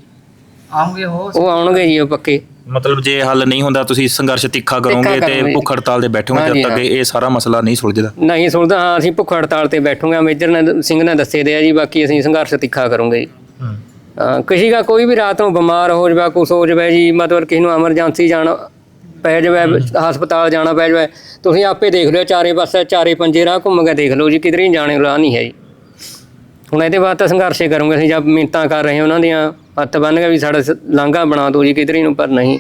ਆਉਂਗੇ ਹੋ ਉਹ ਆਉਣਗੇ ਜੀ ਉਹ ਪੱਕੇ। ਮਤਲਬ ਜੇ ਹੱਲ ਨਹੀਂ ਹੁੰਦਾ ਤੁਸੀਂ ਸੰਘਰਸ਼ ਤਿੱਖਾ ਕਰੋਗੇ ਤੇ ਕਰਾਂਗੇ। ਭੁੱਖ ਹੜਤਾਲ ਤੇ ਬੈਠੋਗੇ ਹਾਂਜੀ, ਜਦ ਤੱਕ ਹਾਂ। ਇਹ ਸਾਰਾ ਮਸਲਾ ਨਹੀਂ ਸੁਲਝਦਾ। ਨਹੀਂ ਸੁਣਦਾ ਹਾਂ ਅਸੀਂ ਭੁੱਖ ਹੜਤਾਲ ਤੇ ਬੈਠੂਗੇ ਮੇਜਰ ਨੇ ਸਿੰਘ ਨੇ ਦੱਸੇ ਦੇ ਆ ਜੀ ਬਾਕੀ ਅਸੀਂ ਸੰਘਰਸ਼ ਤਿੱਖਾ ਕਰੂੰਗੇ ਜੀ। ਹਾਂ। ਕਿਸੇ ਦਾ ਕੋਈ ਵੀ ਰਾਤ ਨੂੰ ਬਿਮਾਰ ਹੋ ਜਾਵੇ ਕੁਛ ਹੋ ਜਾਵੇ ਜੀ ਮਤਲਬ ਕਿਸੇ ਨੂੰ ਐਮਰਜੈਂਸੀ ਜਾਣਾ ਪੈ ਜਾਵੇ ਹਸਪਤਾਲ ਜਾਣਾ ਪੈ ਜਾਵੇ ਤੁਸੀਂ ਆਪੇ ਦੇਖ ਲਿਓ ਚਾਰੇ ਪਾਸੇ ਚਾਰੇ ਪੰਜੇ ਰਾਹ ਘੁੰਮ ਕੇ ਦੇਖ ਲਓ ਜੀ ਕਿਧਰੇ ਨਹੀਂ ਜਾਣੇ ਰਾਹ ਨਹੀਂ ਹੈ ਜੀ। ਹੁਣ ਇਹਦੇ ਬਾਅਦ ਤਾਂ ਸੰਘਰਸ਼ੇ ਕਰੂੰਗੇ ਅਸੀਂ ਜਦ ਮਿੰਤਾਂ ਕਰ ਰਹੇ ਹਾਂ ਉਹਨਾਂ ਦੀਆਂ। ਹੱਥ ਬੰਨ ਕੇ ਵੀ ਸਾਡਾ ਲਾਂਘਾ ਬਣਾ ਦਿਓ ਜੀ ਕਿਧਰੇ ਨੂੰ ਪਰ ਨਹੀਂ।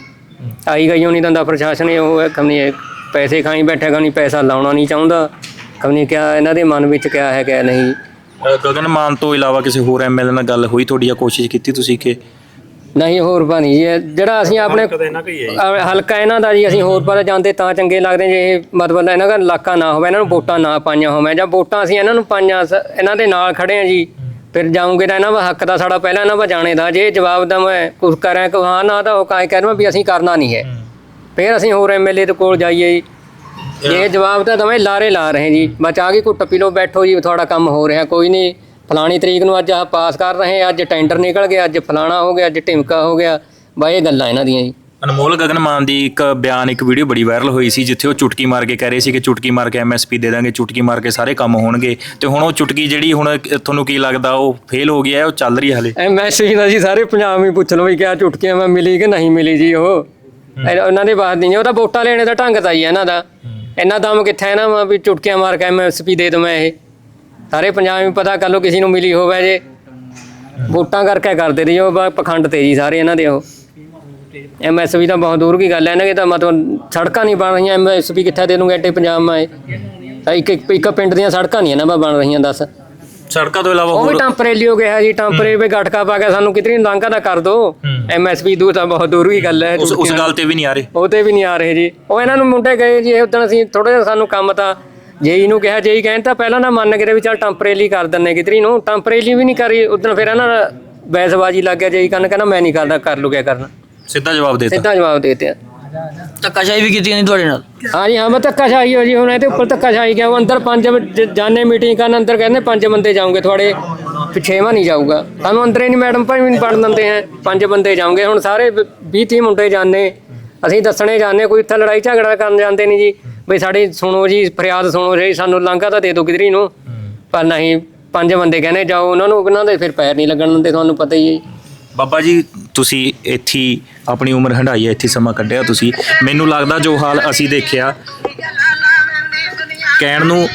ਆਈ ਗਈ ਨਹੀਂ ਦੰਦਾ ਪ੍ਰਸ਼ਾਸਨ ਇਹ ਉਹ ਹੈ ਕਮਨੀ ਪੈਸੇ ਖਾਈ ਬੈਠਾ ਕਮਨੀ ਪੈਸਾ ਲਾਉਣਾ ਨਹੀਂ ਚਾਹੁੰਦਾ। ਕਮਨੀ ਕਿਆ ਇਹਨਾਂ ਦੇ ਮਨ ਵਿੱਚ ਕਿਆ ਹੈ ਕਿਆ ਨਹੀਂ ਗਗਨ ਮਾਨ ਤੋਂ ਇਲਾਵਾ ਕਿਸੇ ਹੋਰ ਐਮਐਲਏ ਨਾਲ ਗੱਲ ਹੋਈ ਤੁਹਾਡੀ ਕੋਸ਼ਿਸ਼ ਕੀਤੀ ਤੁਸੀਂ ਕਿ? ਨਹੀਂ ਹੋਰ ਜੀ ਇਹ ਜਿਹੜਾ ਅਸੀਂ ਆਪਣੇ ਹਲਕਾ ਇਹਨਾਂ ਦਾ ਜੀ ਅਸੀਂ ਹੋਰ ਪਾਸੇ ਜਾਂਦੇ ਤਾਂ ਚੰਗੇ ਲੱਗਦੇ ਜੇ ਇਹ ਮਤਲਬ ਇਹਨਾਂ ਦਾ ਇਲਾਕਾ ਨਾ ਹੋਵੇ ਇਹਨਾਂ ਨੂੰ ਵੋਟਾਂ ਨਾ ਪਾਈਆਂ ਹੋਵੇ ਜਾਂ ਵੋਟਾਂ ਅਸੀਂ ਇਹਨਾਂ ਨੂੰ ਪਾਈਆਂ ਇਹਨਾਂ ਦੇ ਨਾਲ ਖੜੇ ਆ ਜੀ। ਫਿਰ ਜਾਉਂਗੇ ਤਾਂ ਇਹਨਾਂ ਦਾ ਹੱਕ ਦਾ ਸਾਡਾ ਪਹਿਲਾਂ ਇਹਨਾਂ ਦਾ ਜਾਣੇ ਦਾ। ਜੇ ਜਵਾਬ ਦਾ ਮੈਂ ਕੁਝ ਕਰਾਂ ਕਿ ਹਾਂ ਨਾ ਤਾਂ ਉਹ ਕਾਇ ਕਹਿ ਵੀ ਅਸੀਂ ਕਰਨਾ ਨਹੀਂ ਹੈ। ਫਿਰ ਅਸੀਂ ਹੋਰ ਐਮਐਲਏ ਦੇ ਕੋਲ ਜਾਈਏ ਜੀ। ਇਹ ਜਵਾਬ ਤਾਂ ਦਵੇਂ ਲਾਰੇ ਲਾ ਰਹੇ ਜੀ। ਬਚਾ ਕੇ ਘੁੱਟ ਪੀ ਲਓ ਬੈਠੋ ਜੀ ਤੁਹਾਡਾ ਕੰਮ ਹੋ ਰਿਹਾ ਕੋਈ ਨਹੀਂ। ਫਲਾਣੀ ਤਰੀਕ ਨੂੰ ਅੱਜ ਆਹ ਪਾਸ ਕਰ ਰਹੇ ਅੱਜ ਟੈਂਡਰ ਨਿਕਲ ਗਿਆ ਅੱਜ ਫਲਾਣਾ ਹੋ ਗਿਆ ਅੱਜ ਢਿਮਕਾ ਹੋ ਗਿਆ। ਬਾ ਇਹ ਗੱਲਾਂ ਇਹਨਾਂ ਦੀਆਂ ਜੀ। ਅਨਮੋਲ ਗਗਨ ਮਾਨ ਦੀ ਇੱਕ ਬਿਆਨ ਇੱਕ ਵੀਡੀਓ ਬੜੀ ਵਾਇਰਲ ਹੋਈ ਸੀ ਜਿੱਥੇ ਉਹ ਚੁਟਕੀ ਮਾਰ ਕੇ ਕਹਿ ਰਹੇ ਸੀ ਕਿ ਚੁਟਕੀ ਮਾਰ ਕੇ ਐਮਐਸਪੀ ਦੇ ਦਾਂਗੇ ਚੁਟਕੀ ਮਾਰ ਕੇ ਸਾਰੇ ਕੰਮ ਹੋਣਗੇ। ਤੇ ਹੁਣ ਉਹ ਚੁਟਕੀ ਜਿਹੜੀ ਹੁਣ ਤੁਹਾਨੂੰ ਕੀ ਲੱਗਦਾ ਉਹ ਫੇਲ ਹੋ ਗਿਆ ਉਹ ਚੱਲ ਰਹੀ ਹੈ ਹਲੇ? ਐਮਐਸਸੀ ਦਾ ਜੀ ਸਾਰੇ ਪੰਜਾਬ ਵਿੱਚ ਪੁੱਛ ਲਓ ਵੀ ਕਿਆ ਚੁਟਕੀਆਂ ਮੈਂ ਮਿਲੀ ਕਿ ਨਹੀਂ ਮਿਲੀ ਜੀ ਉਹ। ਉਹਨਾਂ ਦੇ ਬਾਤ ਨਹੀਂ ਉਹ ਤਾਂ ਵੋਟਾਂ ਲੈਣੇ ਦਾ ਢੰਗ ਤਾਂ ਹੀ ਹੈ ਇਹਨਾਂ ਦਾ। ਇੰਨਾ ਦਮ ਕਿੱਥੇ ਹੈ ਨਾ ਵੀ ਚੁਟਕੀਆਂ ਮਾਰ ਕੇ ਐਮਐਸਪੀ ਦੇ ਦਵਾਂ ਇਹ। ਸਾਰੇ ਪੰਜਾਬ ਵਿੱਚ ਪਤਾ ਕਰ ਲਓ ਕਿਸੇ ਨੂੰ ਮਿਲੀ ਹੋਵੇ ਜੇ। ਵੋਟਾਂ ਕਰਕੇ ਕਰਦੇ ਰਹੀ ਉਹ ਪਖੰਡ ਤੇ ਜੀ ਸਾਰੇ ਇਹਨਾਂ ਦੇ ਉਹ। ਐਮਐਸਪੀ ਤਾਂ ਬਹੁਤ ਦੂਰ ਦੀ ਗੱਲ ਹੈ ਇਹਨਾਂ ਦੀ ਤਾਂ ਮਤਲਬ ਸੜਕਾਂ ਨਹੀਂ ਬਣ ਰਹੀਆਂ ਐਮਐਸਪੀ ਕਿੱਥੇ ਦੇ ਦੂੰਗੇ ਐਡੇ ਪੰਜਾਬ ਮਾ ਇਹ ਤਾਂ ਇੱਕ ਇੱਕ ਇੱਕ ਪਿੰਡ ਦੀਆਂ ਸੜਕਾਂ ਨਹੀਂ ਮਾ ਬਣ ਰਹੀਆਂ ਦੱਸ। ਸੜਕਾਂ ਤੋਂ ਇਲਾਵਾ ਉਹ ਵੀ ਟੈਂਪਰੇਰੀ ਹੋ ਗਿਆ ਜੀ ਟੈਂਪਰੇਰੀ ਵੀ ਗਟਕਾ ਪਾ ਕੇ ਸਾਨੂੰ ਕਿਤਨੀ ਲਾਂਘਾ ਦਾ ਕਰ ਦੋ। ਐਮਐਸਪੀ ਦੂਰ ਤਾਂ ਬਹੁਤ ਦੂਰ ਹੀ ਗੱਲ ਹੈ ਉਸ ਉਸ ਗੱਲ ਤੇ ਵੀ ਨਹੀਂ ਆ ਰਹੇ। ਉਹ ਤੇ ਵੀ ਨਹੀਂ ਆ ਰਹੇ ਜੀ। ਉਹ ਇਹਨਾਂ ਨੂੰ ਮੁੰਡੇ ਗਏ ਜੀ ਉਦੋਂ ਅਸੀਂ ਥੋੜਾ ਜਿਹਾ ਸਾਨੂੰ ਕੰਮ ਤਾਂ ਜੇਈ ਨੂੰ ਕਿਹਾ ਜੇਈ ਕਹਿੰਦਾ ਤਾਂ ਪਹਿਲਾਂ ਨਾ ਮੰਨ ਕੇ ਵੀ ਚੱਲ ਟੈਂਪਰੇਰੀ ਕਰ ਦਿੰਨੇ ਕਿਤਰੀ ਨੂੰ। ਟੈਂਪਰੇਰੀ ਵੀ ਨਹੀਂ ਕਰੀ ਉਦੋਂ ਫਿਰ ਇਹਨਾਂ ਦਾ ਬੈਸਬਾਜੀ ਲੱਗ ਗਿਆ ਜੇਈ ਕਰਨ ਕਹਿੰਦਾ ਮੈਂ ਨਹੀਂ ਕਰਦਾ ਕਰ ਲੂ ਕਿਆ ਕਰਨਾ। ਸਿੱਧਾ ਜਵਾਬ ਦੇਤਾ। ਸਿੱਧਾ ਜਵਾਬ ਦੇ ਦਿੱਤਾ। ਧੱਕਾਸ਼ਾਹੀ ਵੀ ਕੀਤੀ ਨਹੀਂ ਤੁਹਾਡੇ ਨਾਲ? ਹਾਂ ਜੀ ਹਾਂ ਮੈਂ ਧੱਕਾ ਛਾਈ ਹੋ ਜੀ ਹੁਣ ਇਹਦੇ ਉੱਪਰ ਧੱਕਾ ਛਾਈ ਗਿਆ ਉਹ ਅੰਦਰ ਪੰਜ ਜ- ਜਾਣੇ ਮੀਟਿੰਗ ਕਰਨ ਅੰਦਰ ਕਹਿੰਦੇ ਪੰਜ ਬੰਦੇ ਜਾਓਗੇ ਤੁਹਾਡੇ ਪਿਛੇਵਾ ਨਹੀਂ ਜਾਊਗਾ। ਸਾਨੂੰ ਅੰਦਰ ਹੀ ਨਹੀਂ ਮੈਡਮ ਭਾਈ ਵੀ ਨਹੀਂ ਪੜਨ ਦਿੰਦੇ ਹੈ ਪੰਜ ਬੰਦੇ ਜਾਓਗੇ। ਹੁਣ ਸਾਰੇ 20 30 ਮੁੰਡੇ ਜਾਣੇ ਅਸੀਂ ਦੱਸਣੇ ਜਾਣੇ ਕੋਈ ਇੱਥੇ ਲੜਾਈ ਝਗੜਾ ਕਰਨ ਜਾਂਦੇ ਨਹੀਂ ਜੀ। ਬਈ ਸਾਡੀ ਸੁਣੋ ਜੀ ਫਰਿਆਦ ਸੁਣੋ ਜੀ ਸਾਨੂੰ ਲਾਂਘਾ ਤਾਂ ਦੇ ਦਿਓ ਕਿਧਰੀ ਨੂੰ। ਪਰ ਨਹੀਂ ਪੰਜ ਬੰਦੇ ਕਹਿੰਦੇ ਜਾਓ ਉਹਨਾਂ ਨੂੰ ਉਹਨਾਂ ਦੇ ਫਿਰ ਪੈਰ ਨਹੀਂ ਲੱਗਣ ਦਿੰਦੇ ਤੁਹਾਨੂੰ ਪਤਾ ਹੀ ਹੈ ਜੀ। ਬਾਬਾ ਜੀ ਤੁਸੀਂ ਇੱਥੇ ਹੀ ਆਪਣੀ ਉਮਰ ਹੰਢਾਈ ਹੈ ਇੱਥੇ ਸਮਾਂ ਕੱਢਿਆ ਤੁਸੀਂ। ਮੈਨੂੰ ਲੱਗਦਾ ਜੋ ਹਾਲ ਅਸੀਂ ਦੇਖਿਆ ਕਹਿਣ ਨੂੰ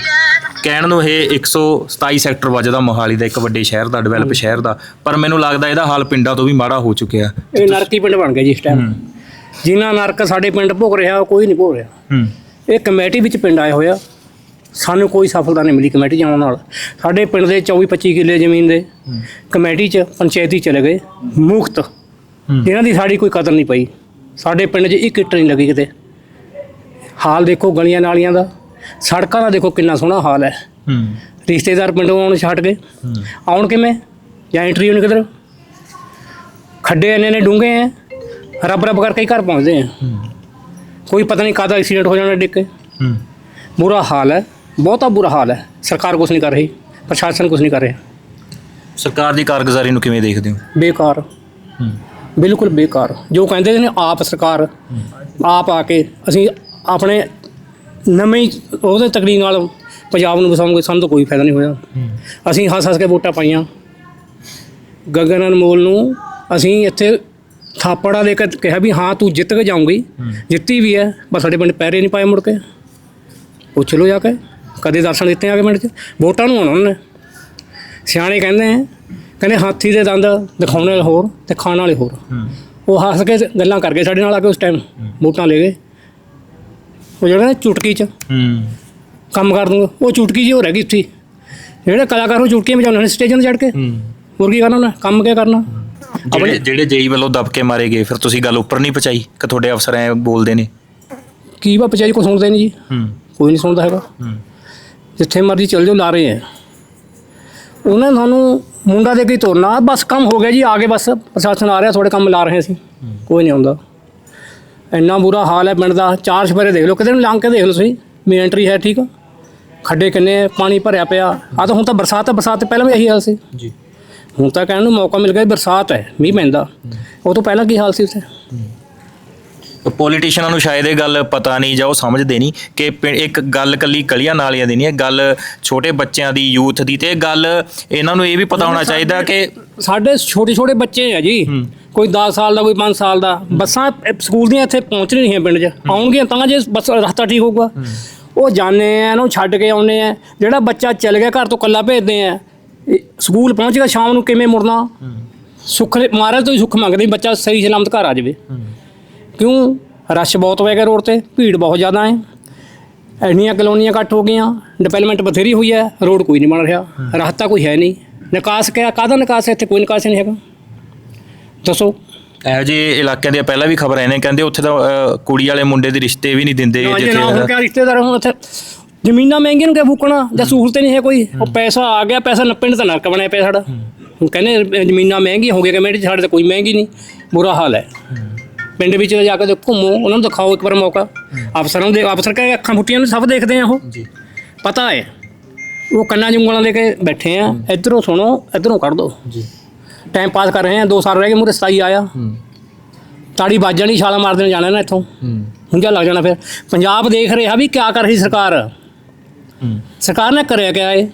ਕਹਿਣ ਨੂੰ ਇਹ 127 ਸੈਕਟਰ ਵੱਜਦਾ ਮੋਹਾਲੀ ਦਾ ਇੱਕ ਵੱਡੇ ਸ਼ਹਿਰ ਦਾ ਡਿਵੈਲਪ ਸ਼ਹਿਰ ਦਾ। ਪਰ ਮੈਨੂੰ ਲੱਗਦਾ ਇਹਦਾ ਹਾਲ ਪਿੰਡਾਂ ਤੋਂ ਵੀ ਮਾੜਾ ਹੋ ਚੁੱਕਿਆ। ਇਹ ਨਰਕੀ ਪਿੰਡ ਬਣ ਗਿਆ ਜੀ ਇਸ ਟਾਈਮ ਜਿਨ੍ਹਾਂ ਨਰਕ ਸਾਡੇ ਪਿੰਡ ਭੋਗ ਰਿਹਾ ਉਹ ਕੋਈ ਨਹੀਂ ਭੋਗ ਰਿਹਾ। ਹੂੰ। ਇਹ ਕਮੇਟੀ ਵਿੱਚ ਪਿੰਡ ਆਏ ਹੋਇਆ। ਸਾਨੂੰ ਕੋਈ ਸਫਲਤਾ ਨਹੀਂ ਮਿਲੀ ਕਮੇਟੀ ਜਾਣ ਨਾਲ। ਸਾਡੇ ਪਿੰਡ ਦੇ 24 25 ਕਿੱਲੇ ਜ਼ਮੀਨ ਦੇ ਕਮੇਟੀ 'ਚ ਪੰਚਾਇਤੀ ਚਲੇ ਗਏ ਮੁਕਤ। ਇਹਨਾਂ ਦੀ ਸਾਡੀ ਕੋਈ ਕਦਰ ਨਹੀਂ ਪਈ। ਸਾਡੇ ਪਿੰਡ 'ਚ ਇੱਕ ਇੱਟ ਨਹੀਂ ਲੱਗੀ ਕਿਤੇ। ਹਾਲ ਦੇਖੋ ਗਲੀਆਂ ਨਾਲੀਆਂ ਦਾ। ਸੜਕਾਂ ਦਾ ਦੇਖੋ ਕਿੰਨਾ ਸੋਹਣਾ ਹਾਲ ਹੈ। ਰਿਸ਼ਤੇਦਾਰ ਪਿੰਡੋਂ ਆਉਣ ਛੱਡ ਕੇ ਆਉਣ ਕਿਵੇਂ? ਜਾਂ ਐਂਟਰੀ ਹੋਣ ਕਿਧਰ? ਖੱਡੇ ਇੰਨੇ ਨੇ ਡੂੰਘੇ ਹੈ। ਰੱਬ ਰੱਬ ਕਰਕੇ ਹੀ ਘਰ ਪਹੁੰਚਦੇ ਆ ਕੋਈ ਪਤਾ ਨਹੀਂ ਕਾਹਦਾ ਐਕਸੀਡੈਂਟ ਹੋ ਜਾਣਾ ਡਿੱਗ ਕੇ। ਬੁਰਾ ਹਾਲ ਹੈ। ਬਹੁਤਾ ਬੁਰਾ ਹਾਲ ਹੈ। ਸਰਕਾਰ ਕੁਝ ਨਹੀਂ ਕਰ ਰਹੀ ਪ੍ਰਸ਼ਾਸਨ ਕੁਝ ਨਹੀਂ ਕਰ ਰਿਹਾ। ਸਰਕਾਰ ਦੀ ਕਾਰਗੁਜ਼ਾਰੀ ਨੂੰ ਕਿਵੇਂ ਦੇਖਦੇ ਹੋ? ਬੇਕਾਰ। ਹੂੰ। ਬਿਲਕੁਲ ਬੇਕਾਰ। ਜੋ ਕਹਿੰਦੇ ਨੇ ਆਪ ਸਰਕਾਰ ਆਪ ਆ ਕੇ ਅਸੀਂ ਆਪਣੇ ਨਵੇਂ ਉਹਦੇ ਤਕਰੀਰ ਨਾਲ ਪੰਜਾਬ ਨੂੰ ਵਸਾਉਂਗੇ ਸਾਨੂੰ ਤਾਂ ਕੋਈ ਫਾਇਦਾ ਨਹੀਂ ਹੋਇਆ। ਅਸੀਂ ਹੱਸ ਹੱਸ ਕੇ ਵੋਟਾਂ ਪਾਈਆਂ। ਗਗਨ ਅਨਮੋਲ ਨੂੰ ਅਸੀਂ ਇੱਥੇ ਥਾਪੜਾ ਦੇ ਕੇ ਕਿਹਾ ਵੀ ਹਾਂ ਤੂੰ ਜਿੱਤ ਕੇ ਜਾਊਂਗੀ। ਜਿੱਤੀ ਵੀ ਹੈ ਬਸ ਸਾਡੇ ਪਿੰਡ ਪੈਰੇ ਨਹੀਂ ਪਾਏ ਮੁੜ ਕੇ। ਪੁੱਛ ਲਓ ਜਾ ਕੇ। ਕਦੇ ਦਰਸ਼ਨ ਦਿੱਤੇ ਆ ਕੇ ਪਿੰਡ 'ਚ? ਵੋਟਾਂ ਨੂੰ ਆਉਣਾ ਉਹਨੇ ਸਿਆਣੇ ਕਹਿੰਦੇ ਆ ਕਹਿੰਦੇ ਹਾਥੀ ਦੇ ਦੰਦ ਦਿਖਾਉਣ ਵਾਲੇ ਹੋਰ ਤੇ ਖਾਣ ਵਾਲੇ ਹੋਰ। ਉਹ ਹੱਸ ਕੇ ਗੱਲਾਂ ਕਰ ਗਏ ਸਾਡੇ ਨਾਲ ਆ ਕੇ ਉਸ ਟਾਈਮ ਵੋਟਾਂ ਲੈ ਗਏ। ਉਹ ਜਿਹੜਾ ਨਾ ਚੁਟਕੀ 'ਚ ਹੂੰ। ਕੰਮ ਕਰ ਦੂੰਗਾ ਉਹ ਚੁਟਕੀ ਜੀ ਹੋ ਰਹਿ ਗਈ ਉੱਥੇ। ਜਿਹੜੇ ਕਲਾਕਾਰ ਉਹ ਚੁਟਕੀਆਂ ਵਜਾਉਂਦੇ ਨੇ ਸਟੇਜਾਂ ਤੇ ਚੜ੍ਹ ਕੇ। ਹੋਰ ਕੀ ਕਰਨਾ ਉਹਨੇ? ਕੰਮ ਕੀ ਕਰਨਾ? ਜਿਹੜੇ ਜਿਹੜੇ ਜੇਈ ਵੱਲੋਂ ਦਬਕੇ ਮਾਰੇ ਗਏ ਫਿਰ ਤੁਸੀਂ ਗੱਲ ਉੱਪਰ ਨਹੀਂ ਪਹੁੰਚਾਈ? ਕਿ ਤੁਹਾਡੇ ਅਫਸਰ ਐ ਬੋਲਦੇ ਨੇ? ਕੀ ਵਾ ਪਚਾਈ ਕੋ ਸੁਣਦੇ ਨਹੀਂ ਜੀ। ਹੂੰ। ਕੋਈ ਨਹੀਂ ਸੁਣਦਾ ਹੈਗਾ। ਹੂੰ। ਜਿੱਥੇ ਮਰਜ਼ੀ ਚੱਲ ਜਾਓ ਲਾ ਰਹੇ ਆ ਉਹਨਾਂ ਨੇ ਸਾਨੂੰ ਮੁੰਡਾ ਦੇ ਕੇ ਹੀ ਤੋਰਨਾ ਬਸ ਕੰਮ ਹੋ ਗਿਆ ਜੀ ਆ ਗਏ ਬਸ ਪ੍ਰਸ਼ਾਸਨ ਆ ਰਿਹਾ ਥੋੜੇ ਕੰਮ ਲਾ ਰਹੇ ਅਸੀਂ ਕੋਈ ਨਹੀਂ ਆਉਂਦਾ। ਇੰਨਾ ਬੁਰਾ ਹਾਲ ਹੈ ਪਿੰਡ ਦਾ ਚਾਰ ਸਪਰੇ ਦੇਖ ਲਓ ਕਿਤੇ ਨੂੰ ਲੰਘ ਕੇ ਦੇਖ ਲਓ ਸਹੀ ਮੇਨ ਐਂਟਰੀ ਹੈ ਠੀਕ। ਖੱਡੇ ਕਿੰਨੇ ਪਾਣੀ ਭਰਿਆ ਪਿਆ ਆ ਤਾਂ ਹੁਣ ਤਾਂ ਬਰਸਾਤ ਹੈ ਬਰਸਾਤ ਤੋਂ ਪਹਿਲਾਂ ਵੀ ਇਹੀ ਹਾਲ ਸੀ। ਜੀ। ਹੁਣ ਤਾਂ ਕਹਿਣ ਨੂੰ ਮੌਕਾ ਮਿਲ ਗਿਆ ਬਰਸਾਤ ਹੈ ਮੀਂਹ ਪੈਂਦਾ। ਉਹ ਤੋਂ ਪਹਿਲਾਂ ਕੀ ਹਾਲ ਸੀ ਉੱਥੇ? ਪੋਲੀਟੀਸ਼ੀਅਨਾਂ ਨੂੰ ਸ਼ਾਇਦ ਇਹ ਗੱਲ ਪਤਾ ਨਹੀਂ ਜਾਂ ਉਹ ਸਮਝਦੇ ਨਹੀਂ ਕਿ ਪਿੰ- ਇੱਕ ਗੱਲ ਕੱਲੀ ਗਲੀਆਂ ਨਾਲੀਆਂ ਦੀ ਨਹੀਂ ਹੈ ਗੱਲ ਛੋਟੇ ਬੱਚਿਆਂ ਦੀ ਯੂਥ ਦੀ ਤੇ ਇਹ ਗੱਲ ਇਹਨਾਂ ਨੂੰ ਇਹ ਵੀ ਪਤਾ ਹੋਣਾ ਚਾਹੀਦਾ ਕਿ ਸਾਡੇ ਛੋਟੇ ਛੋਟੇ ਬੱਚੇ ਆ ਜੀ। ਕੋਈ 10 ਸਾਲ ਦਾ ਕੋਈ 5 ਸਾਲ ਦਾ ਬੱਸਾਂ ਇਹ ਸਕੂਲ ਦੀਆਂ ਇੱਥੇ ਪਹੁੰਚ ਨਹੀਂ ਰਹੀਆਂ ਪਿੰਡ 'ਚ। ਆਉਣਗੀਆਂ ਤਾਂ ਜੇ ਬੱਸ ਰਸਤਾ ਠੀਕ ਹੋਊਗਾ। ਉਹ ਜਾਣੇ ਆ ਇਹਨੂੰ ਛੱਡ ਕੇ ਆਉਨੇ ਆ। ਜਿਹੜਾ ਬੱਚਾ ਚੱਲ ਗਿਆ ਘਰ ਤੋਂ ਕੱਲਾ ਭੇਜਦੇ ਆ। ਇਹ ਸਕੂਲ ਪਹੁੰਚ ਗਿਆ ਸ਼ਾਮ ਨੂੰ ਕਿਵੇਂ ਮੁੜਨਾ? ਸੁੱਖ ਮਹਾਰਾਜ ਤੋਂ ਹੀ ਸੁੱਖ ਮੰਗਦੇ ਵੀ ਬੱਚਾ ਸਹੀ ਸਲਾਮਤ ਘਰ ਆ ਜਾਵੇ। ਕਿਉਂ? ਰਸ਼ ਬਹੁਤ ਹੋਏਗਾ ਰੋਡ ਤੇ ਭੀੜ ਬਹੁਤ ਜ਼ਿਆਦਾ ਹੈ। ਇੰਨੀਆਂ ਕਲੋਨੀਆਂ ਕੱਟ ਹੋ ਗਈਆਂ ਡਿਵੈਲਪਮੈਂਟ ਬਥੇਰੀ ਹੋਈ ਹੈ ਰੋਡ ਕੋਈ ਨਹੀਂ ਬਣ ਰਿਹਾ ਰਸਤਾ ਕੋਈ ਹੈ ਨਹੀਂ। ਨਿਕਾਸ ਕਿਆ ਕਾਹਦਾ ਨਿਕਾਸ ਹੈ? ਇੱਥੇ ਕੋਈ ਨਿਕਾਸ ਨਹੀਂ ਹੈਗਾ। ਦੱਸੋ। ਇਹੋ ਜਿਹੇ ਇਲਾਕਿਆਂ ਦੀਆਂ ਪਹਿਲਾਂ ਵੀ ਖਬਰ ਆਏ ਨੇ ਕਹਿੰਦੇ ਉੱਥੇ ਤਾਂ ਅਹ, ਕੁੜੀ ਵਾਲੇ ਮੁੰਡੇ ਦੇ ਰਿਸ਼ਤੇ ਵੀ ਨਹੀਂ ਦਿੰਦੇ ਜੀ ਜਿੱਥੇ ਨਾ ਹੁਣ ਕਿਆ ਰਿਸ਼ਤੇਦਾਰ ਹੁਣ ਇੱਥੇ ਜ਼ਮੀਨਾਂ ਮਹਿੰਗੀਆਂ ਨੂੰ ਕਿਆ ਫੂਕਣਾ? ਜਾਂ ਸਹੂਲਤ ਨਹੀਂ ਹੈ ਕੋਈ? ਉਹ ਪੈਸਾ ਆ ਗਿਆ ਪੈਸਾ ਨੱਪੇ ਨੇ ਤਾਂ ਨਰਕ ਬਣਿਆ ਪਿਆ ਸਾਡਾ। ਹੁਣ ਕਹਿੰਦੇ ਜ਼ਮੀਨਾਂ ਮਹਿੰਗੀਆਂ ਹੋ ਗਈਆਂ ਕਮੇਟੀ ਸਾਡੇ ਤਾਂ ਕੋਈ ਮਹਿੰਗੀ ਨਹੀਂ। ਬੁਰਾ ਹਾਲ ਹੈ। ਪਿੰਡ ਵਿੱਚ ਜਾ ਕੇ ਘੁੰਮੋ ਉਹਨਾਂ ਨੂੰ ਦਿਖਾਓ ਇੱਕ ਵਾਰ ਮੌਕਾ। ਅਫਸਰਾਂ ਨੂੰ ਦੇ ਅਫਸਰ ਕਹੇ ਅੱਖਾਂ ਫੁੱਟੀਆਂ ਨੂੰ ਸਭ ਦੇਖਦੇ ਆ ਉਹ। ਜੀ। ਪਤਾ ਹੈ ਉਹ ਕੰਨਾਂ 'ਚ ਉਂਗਲਾਂ ਦੇ ਕੇ ਬੈਠੇ ਆ। ਇਧਰੋਂ ਸੁਣੋ ਇਧਰੋਂ ਕੱਢ ਦੋ। ਜੀ। ਟਾਈਮ ਪਾਸ ਕਰ ਰਹੇ ਆ 2 ਸਾਲ ਰਹਿ ਗਏ ਮੂਰੇ 27 ਆਇਆ। ਤਾੜੀ ਵੱਜ ਜਾਣੀ ਛਾਲਾ ਮਾਰ ਦੇਣ ਜਾਣਾ ਨਾ ਇੱਥੋਂ। ਹੁੰਜਾ ਲੱਗ ਜਾਣਾ ਫਿਰ। ਪੰਜਾਬ ਦੇਖ ਰਿਹਾ ਵੀ ਕਿਆ ਕਰ ਰਹੀ ਸਰਕਾਰ। ਸਰਕਾਰ ਨੇ ਕਰਿਆ ਕਿਆ ਇਹ?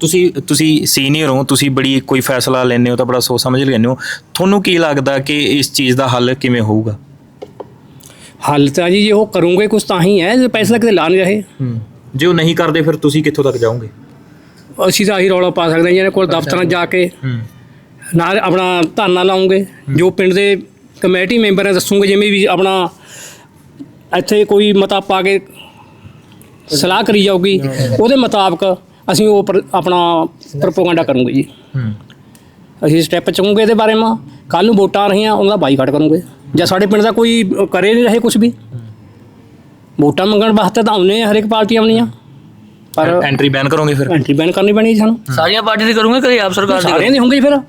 ਤੁਸੀਂ ਤੁਸੀਂ ਸੀਨੀਅਰ ਹੋ ਤੁਸੀਂ ਬੜੀ ਕੋਈ ਫੈਸਲਾ ਲੈਂਦੇ ਹੋ ਤਾਂ ਬੜਾ ਸੋਚ ਸਮਝ ਲੈਂਦੇ ਹੋ। ਤੁਹਾਨੂੰ ਕੀ ਲੱਗਦਾ ਕਿ ਇਸ ਚੀਜ਼ ਦਾ ਹੱਲ ਕਿਵੇਂ ਹੋਊਗਾ? ਹੱਲ ਤਾਂ ਜੀ ਜੇ ਉਹ ਕਰੂੰਗੇ ਕੁਝ ਤਾਂ ਹੀ ਹੈ ਜੇ ਪੈਸੇ ਕਿਤੇ ਲਾ ਨਹੀਂ ਰਹੇ। ਜੇ ਉਹ ਨਹੀਂ ਕਰਦੇ ਫਿਰ ਤੁਸੀਂ ਕਿੱਥੋਂ ਤੱਕ ਜਾਓਗੇ? ਅਸੀਂ ਤਾਂ ਆਹੀ ਰੌਲਾ ਪਾ ਸਕਦੇ ਹਾਂ ਜਿਹਨਾਂ ਕੋਲ ਦਫ਼ਤਰਾਂ ਜਾ ਕੇ। ਨਾਲ ਆਪਣਾ ਧਰਨਾ ਲਾਉਂਗੇ ਜੋ ਪਿੰਡ ਦੇ ਕਮੇਟੀ ਮੈਂਬਰ ਹੈ ਦੱਸੂਗੇ ਜਿਵੇਂ ਵੀ ਆਪਣਾ ਇੱਥੇ ਕੋਈ ਮਤਾ ਪਾ ਕੇ ਸਲਾਹ ਕਰੀ ਜਾਊਗੀ ਉਹਦੇ ਮੁਤਾਬਕ ਅਸੀਂ ਉਹ ਪਰ- ਆਪਣਾ ਪ੍ਰੋਪਗੈਂਡਾ ਕਰੂੰਗੇ ਜੀ। ਹੂੰ। ਅਸੀਂ ਸਟੈਪ ਚੁੱਕਾਂਗੇ ਇਹਦੇ ਬਾਰੇ ਮਾ। ਕੱਲ ਨੂੰ ਵੋਟਾਂ ਆ ਰਹੀਆਂ ਉਹਨਾਂ ਦਾ ਬਾਈਕਾਟ ਕਰੂੰਗੇ। ਜਾਂ ਸਾਡੇ ਪਿੰਡ ਦਾ ਕੋਈ ਕਰੇ ਨਹੀਂ ਰਹੇ ਕੁਝ ਵੀ। ਵੋਟਾਂ ਮੰਗਣ ਵਾਸਤੇ ਤਾਂ ਆਉਂਦੇ ਆ ਹਰੇਕ ਪਾਰਟੀ ਆਉਣੀਆਂ ਪਰ ਐਂਟਰੀ ਬੈਨ ਕਰੋਗੇ ਫਿਰ? ਐਂਟੀ ਬੈਨ ਕਰਨੀ ਪੈਣੀ ਜੀ ਸਾਨੂੰ। ਸਾਰੀਆਂ ਪਾਰਟੀ ਦੀ ਕਰੂੰਗੇ ਕਦੇ ਆਪ ਸਰਕਾਰ ਦੀ? ਸਾਰਿਆਂ ਦੀ ਹੋਣਗੀ ਫਿਰ।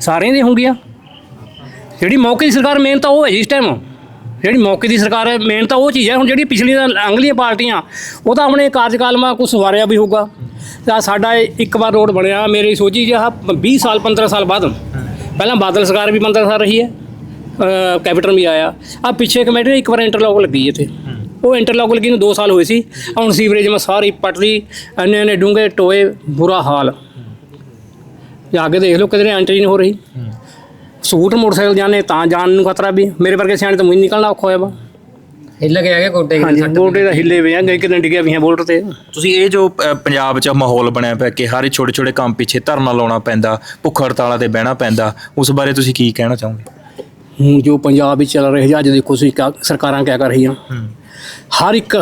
ਸਾਰਿਆਂ ਦੀ ਹੋਣਗੀਆਂ ਜਿਹੜੀ ਮੌਕੇ ਦੀ ਸਰਕਾਰ ਮੇਨ ਤਾਂ ਉਹ ਹੈ ਜੀ ਇਸ ਟਾਈਮ ਜਿਹੜੀ ਮੌਕੇ ਦੀ ਸਰਕਾਰ ਹੈ ਮੇਨ ਤਾਂ ਉਹ ਚੀਜ਼ ਹੈ ਹੁਣ ਜਿਹੜੀ ਪਿਛਲੀਆਂ ਅੰਗਲੀਆਂ ਪਾਰਟੀਆਂ ਉਹ ਤਾਂ ਆਪਣੇ ਕਾਰਜਕਾਲ ਮਾ ਕੁਝ ਸਵਾਰਿਆ ਵੀ ਹੋਊਗਾ। ਤਾਂ ਸਾਡਾ ਇੱਕ ਵਾਰ ਰੋਡ ਬਣਿਆ ਮੇਰੀ ਸੋਚੀ ਜਿਹਾ 20 ਸਾਲ 15 ਸਾਲ ਬਾਅਦ। ਪਹਿਲਾਂ ਬਾਦਲ ਸਰਕਾਰ ਵੀ 15 ਸਾਲ ਰਹੀ ਹੈ ਅ, ਵੀ ਆਇਆ। ਆ ਪਿੱਛੇ ਕਮੇਟੀ ਨੇ ਇੱਕ ਵਾਰ ਇੰਟਰਲੌਕ ਲੱਗੀ ਇੱਥੇ। ਉਹ ਇੰਟਰਲੌਕ ਲੱਗੀ ਨੂੰ 2 ਸਾਲ ਹੋਏ ਸੀ। ਹੁਣ ਸੀਵਰੇਜ ਮੈਂ ਸਾਰੀ ਪਟਦੀ ਇੰਨੇ ਇੰਨੇ ਡੂੰਘੇ ਟੋਏ ਬੁਰਾ ਹਾਲ। ਜਾ ਕੇ ਦੇਖ ਲਓ ਕਿਧਰੇ ਐਂਟਰੀ ਨਹੀਂ ਹੋ ਰਹੀ। ਸਕੂਟਰ ਮੋਟਰਸਾਈਕਲ ਜਾਣੇ ਤਾਂ ਜਾਣ ਨੂੰ ਖਤਰਾ ਵੀ ਮੇਰੇ ਵਰਗੇ ਸਿਆਣੇ ਤਾਂ ਮੁੰਹ ਨਿਕਲਣਾ ਔਖਾ ਹੋਇਆ ਵਾ। ਹਿੱਲ ਕੇ ਆ ਗਿਆ ਕੋਟੇ ਹਾਂਜੀ ਬੋਲਟੇ ਦਾ ਹਿੱਲੇ ਵੇ ਆ ਗਏ ਕਿਤੇ ਡਿੱਗਿਆ ਵੀ ਆ ਬੋਲਟ ਤੇ। ਤੁਸੀਂ ਇਹ ਜੋ ਅ, ਪੰਜਾਬ 'ਚ ਮਾਹੌਲ ਬਣਿਆ ਪਿਆ ਕਿ ਹਰ ਛੋਟੇ ਛੋਟੇ ਕੰਮ ਪਿੱਛੇ ਧਰਨਾ ਲਾਉਣਾ ਪੈਂਦਾ ਭੁੱਖ ਹੜਤਾਲਾਂ ਤੇ ਬਹਿਣਾ ਪੈਂਦਾ ਉਸ ਬਾਰੇ ਤੁਸੀਂ ਕੀ ਕਹਿਣਾ ਚਾਹੋਗੇ? ਹੁਣ ਜੋ ਪੰਜਾਬ ਵਿੱਚ ਚੱਲ ਰਿਹਾ ਅੱਜ ਦੇਖੋ ਤੁਸੀਂ ਕਿਆ ਸਰਕਾਰਾਂ ਕਿਆ ਕਰ ਰਹੀਆਂ। ਹਰ ਇੱਕ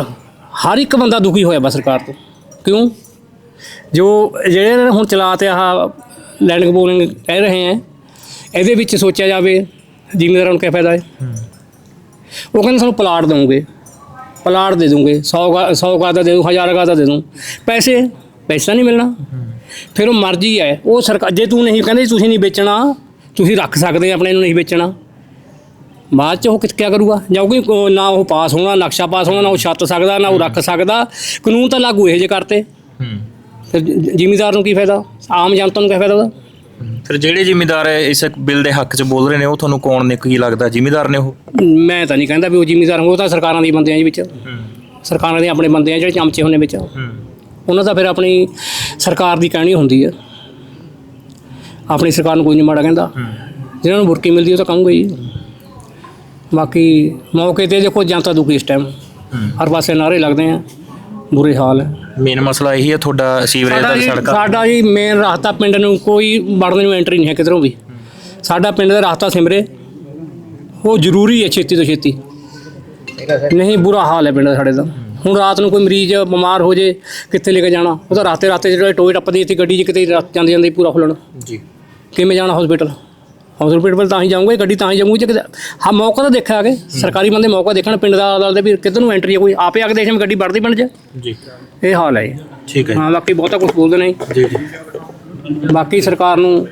ਹਰ ਇੱਕ ਬੰਦਾ ਦੁਖੀ ਹੋਇਆ ਵਾ ਸਰਕਾਰ ਤੋਂ। ਕਿਉਂ? ਜੋ ਜਿਹੜੇ ਇਹਨਾਂ ਨੇ ਹੁਣ ਚਲਾ ਤੇ ਆਹ ਲੈਂਡਿੰਗ ਬੋਲਿੰਗ ਕਹਿ ਰਹੇ ਹੈ ਇਹਦੇ ਵਿੱਚ ਸੋਚਿਆ ਜਾਵੇ ਜ਼ਿਮੀਂਦਾਰਾਂ ਨੂੰ ਕਿਆ ਫਾਇਦਾ ਹੈ? ਉਹ ਕਹਿੰਦੇ ਸਾਨੂੰ ਪਲਾਟ ਦਵੋਗੇ। ਪਲਾਟ ਦੇ ਦੂੰਗੇ। 100 100 ਗਾ ਦਾ ਦੇ ਦੂੰ 1000 ਗਾ ਦਾ ਦੇ। ਦੂੰ ਪੈਸੇ? ਪੈਸਾ ਨਹੀਂ ਮਿਲਣਾ। ਫਿਰ ਉਹ ਮਰਜ਼ੀ ਹੈ। ਉਹ ਸਰਕਾਰ ਜੇ ਤੂੰ ਨਹੀਂ ਕਹਿੰਦੇ ਤੁਸੀਂ ਨਹੀਂ ਵੇਚਣਾ ਤੁਸੀਂ ਰੱਖ ਸਕਦੇ ਆਪਣੇ ਨੂੰ ਨਹੀਂ ਵੇਚਣਾ। ਬਾਅਦ ਚ ਉਹ ਕਿਤ ਕਿਆ ਕਰੂਗਾ? ਜਾਂ ਕੋਈ ਕੋ- ਨਾ ਉਹ ਪਾਸ ਹੋਣਾ ਨਕਸ਼ਾ ਪਾਸ ਹੋਣਾ ਨਾ ਉਹ ਛੱਤ ਸਕਦਾ ਨਾ ਉਹ ਰੱਖ ਸਕਦਾ। ਕਾਨੂੰਨ ਤਾਂ ਲਾਗੂ ਇਹੋ ਜਿਹੇ ਕਰਤੇ। ਹੂੰ। ਫਿਰ ਜ- ਜ਼ਿਮੀਂਦਾਰ ਨੂੰ ਕੀ ਫਾਇਦਾ? ਆਮ ਜਨਤਾ ਨੂੰ ਕੀ ਫਾਇਦਾ ਉਹਦਾ? ਫਿਰ ਜਿਹੜੇ ਜ਼ਿਮੀਂਦਾਰ ਇਸ ਬਿੱਲ ਦੇ ਹੱਕ 'ਚ ਬੋਲ ਰਹੇ ਨੇ ਉਹ ਤੁਹਾਨੂੰ ਕੌਣ ਨੇ ਕੀ ਲੱਗਦਾ? ਜ਼ਿਮੀਂਦਾਰ ਨੇ ਉਹ? ਮੈਂ ਤਾਂ ਨਹੀਂ ਕਹਿੰਦਾ ਵੀ ਉਹ ਜ਼ਿਮੀਂਦਾਰ ਉਹ ਤਾਂ ਸਰਕਾਰਾਂ ਦੇ ਬੰਦੇ ਆ ਜੀ ਵਿੱਚ ਸਰਕਾਰਾਂ ਦੇ ਆਪਣੇ ਬੰਦੇ ਆ ਜਿਹੜੇ ਚਮਚੇ ਹੁੰਦੇ ਵਿੱਚ। ਉਹਨਾਂ ਦਾ ਫਿਰ ਆਪਣੀ ਸਰਕਾਰ ਦੀ ਕਹਿਣੀ ਹੁੰਦੀ ਹੈ ਆਪਣੀ ਸਰਕਾਰ ਨੂੰ ਕੋਈ ਨਹੀਂ ਮਾੜਾ ਕਹਿੰਦਾ। ਜਿਹਨਾਂ ਨੂੰ ਬੁਰਕੀ ਮਿਲਦੀ ਉਹ ਤਾਂ ਕਹੂੰਗਾ ਜੀ। ਬਾਕੀ ਮੌਕੇ ਤੇ ਦੇਖੋ ਜਨਤਾ ਦੁਖੀ ਇਸ ਟਾਈਮ ਹਰ ਪਾਸੇ ਨਾਰੇ ਲੱਗਦੇ ਆ। ਬੁਰੇ ਹਾਲ ਹੈ। ਮੇਨ ਮਸਲਾ ਇਹੀ ਹੈ ਤੁਹਾਡਾ ਸੀਵਰੇਜ ਦਾ ਸੜਕਾਂ ਸਾਡਾ ਜੀ ਮੇਨ ਰਸਤਾ ਪਿੰਡ ਨੂੰ ਕੋਈ ਵੜਨ ਨੂੰ ਐਂਟਰੀ ਨਹੀਂ ਹੈ ਕਿਧਰੋਂ ਵੀ। ਸਾਡਾ ਪਿੰਡ ਦਾ ਰਸਤਾ ਸਿਮਰੇ। ਉਹ ਜ਼ਰੂਰੀ ਹੈ ਛੇਤੀ ਤੋਂ ਛੇਤੀ। ਨਹੀਂ ਬੁਰਾ ਹਾਲ ਹੈ ਪਿੰਡ ਦਾ ਸਾਡੇ ਦਾ। ਹੁਣ ਰਾਤ ਨੂੰ ਕੋਈ ਮਰੀਜ਼ ਬਿਮਾਰ ਹੋ ਜੇ ਕਿੱਥੇ ਲੈ ਕੇ ਜਾਣਾ? ਉਹ ਤਾਂ ਰਾਤੇ ਰਾਤੇ ਜਿਹੜੇ ਟੋਏ ਟੱਪਦੀ ਇੱਥੇ ਗੱਡੀ 'ਚ ਕਿਤੇ ਜਾਂਦੇ ਜਾਂਦੇ ਪੂਰਾ ਖੁੱਲਣ। ਜੀ। ਕਿਵੇਂ ਜਾਣਾ ਹਸਪੀਟਲ ਹਸਪੀਟਲ ਤਾਂ ਹੀ ਜਾਊਂਗਾ ਗੱਡੀ ਤਾਂ ਹੀ ਜਾਊਂਗੀ ਜੇ ਹਾਂ ਮੌਕਾ ਤਾਂ ਦੇਖਿਆ ਆਗੇ ਸਰਕਾਰੀ ਬੰਦੇ ਮੌਕਾ ਦੇਖਣ ਪਿੰਡ ਦਾ ਦੱਸਦੇ ਵੀ ਕਿੱਧਰ ਨੂੰ ਐਂਟਰੀ ਹੈ ਕੋਈ ਆਪੇ ਆ ਕੇ ਦੇਖੇ ਗੱਡੀ ਵੜਦੀ ਪਿੰਡ 'ਚ। ਜੀ। ਇਹ ਹਾਲ ਹੈ। ਠੀਕ ਹੈ ਹਾਂ ਬਾਕੀ ਬਹੁਤਾ ਕੁਝ ਬੋਲਦੇ ਨਹੀਂ। ਜੀ ਜੀ। ਬਾਕੀ ਸਰਕਾਰ ਨੂੰ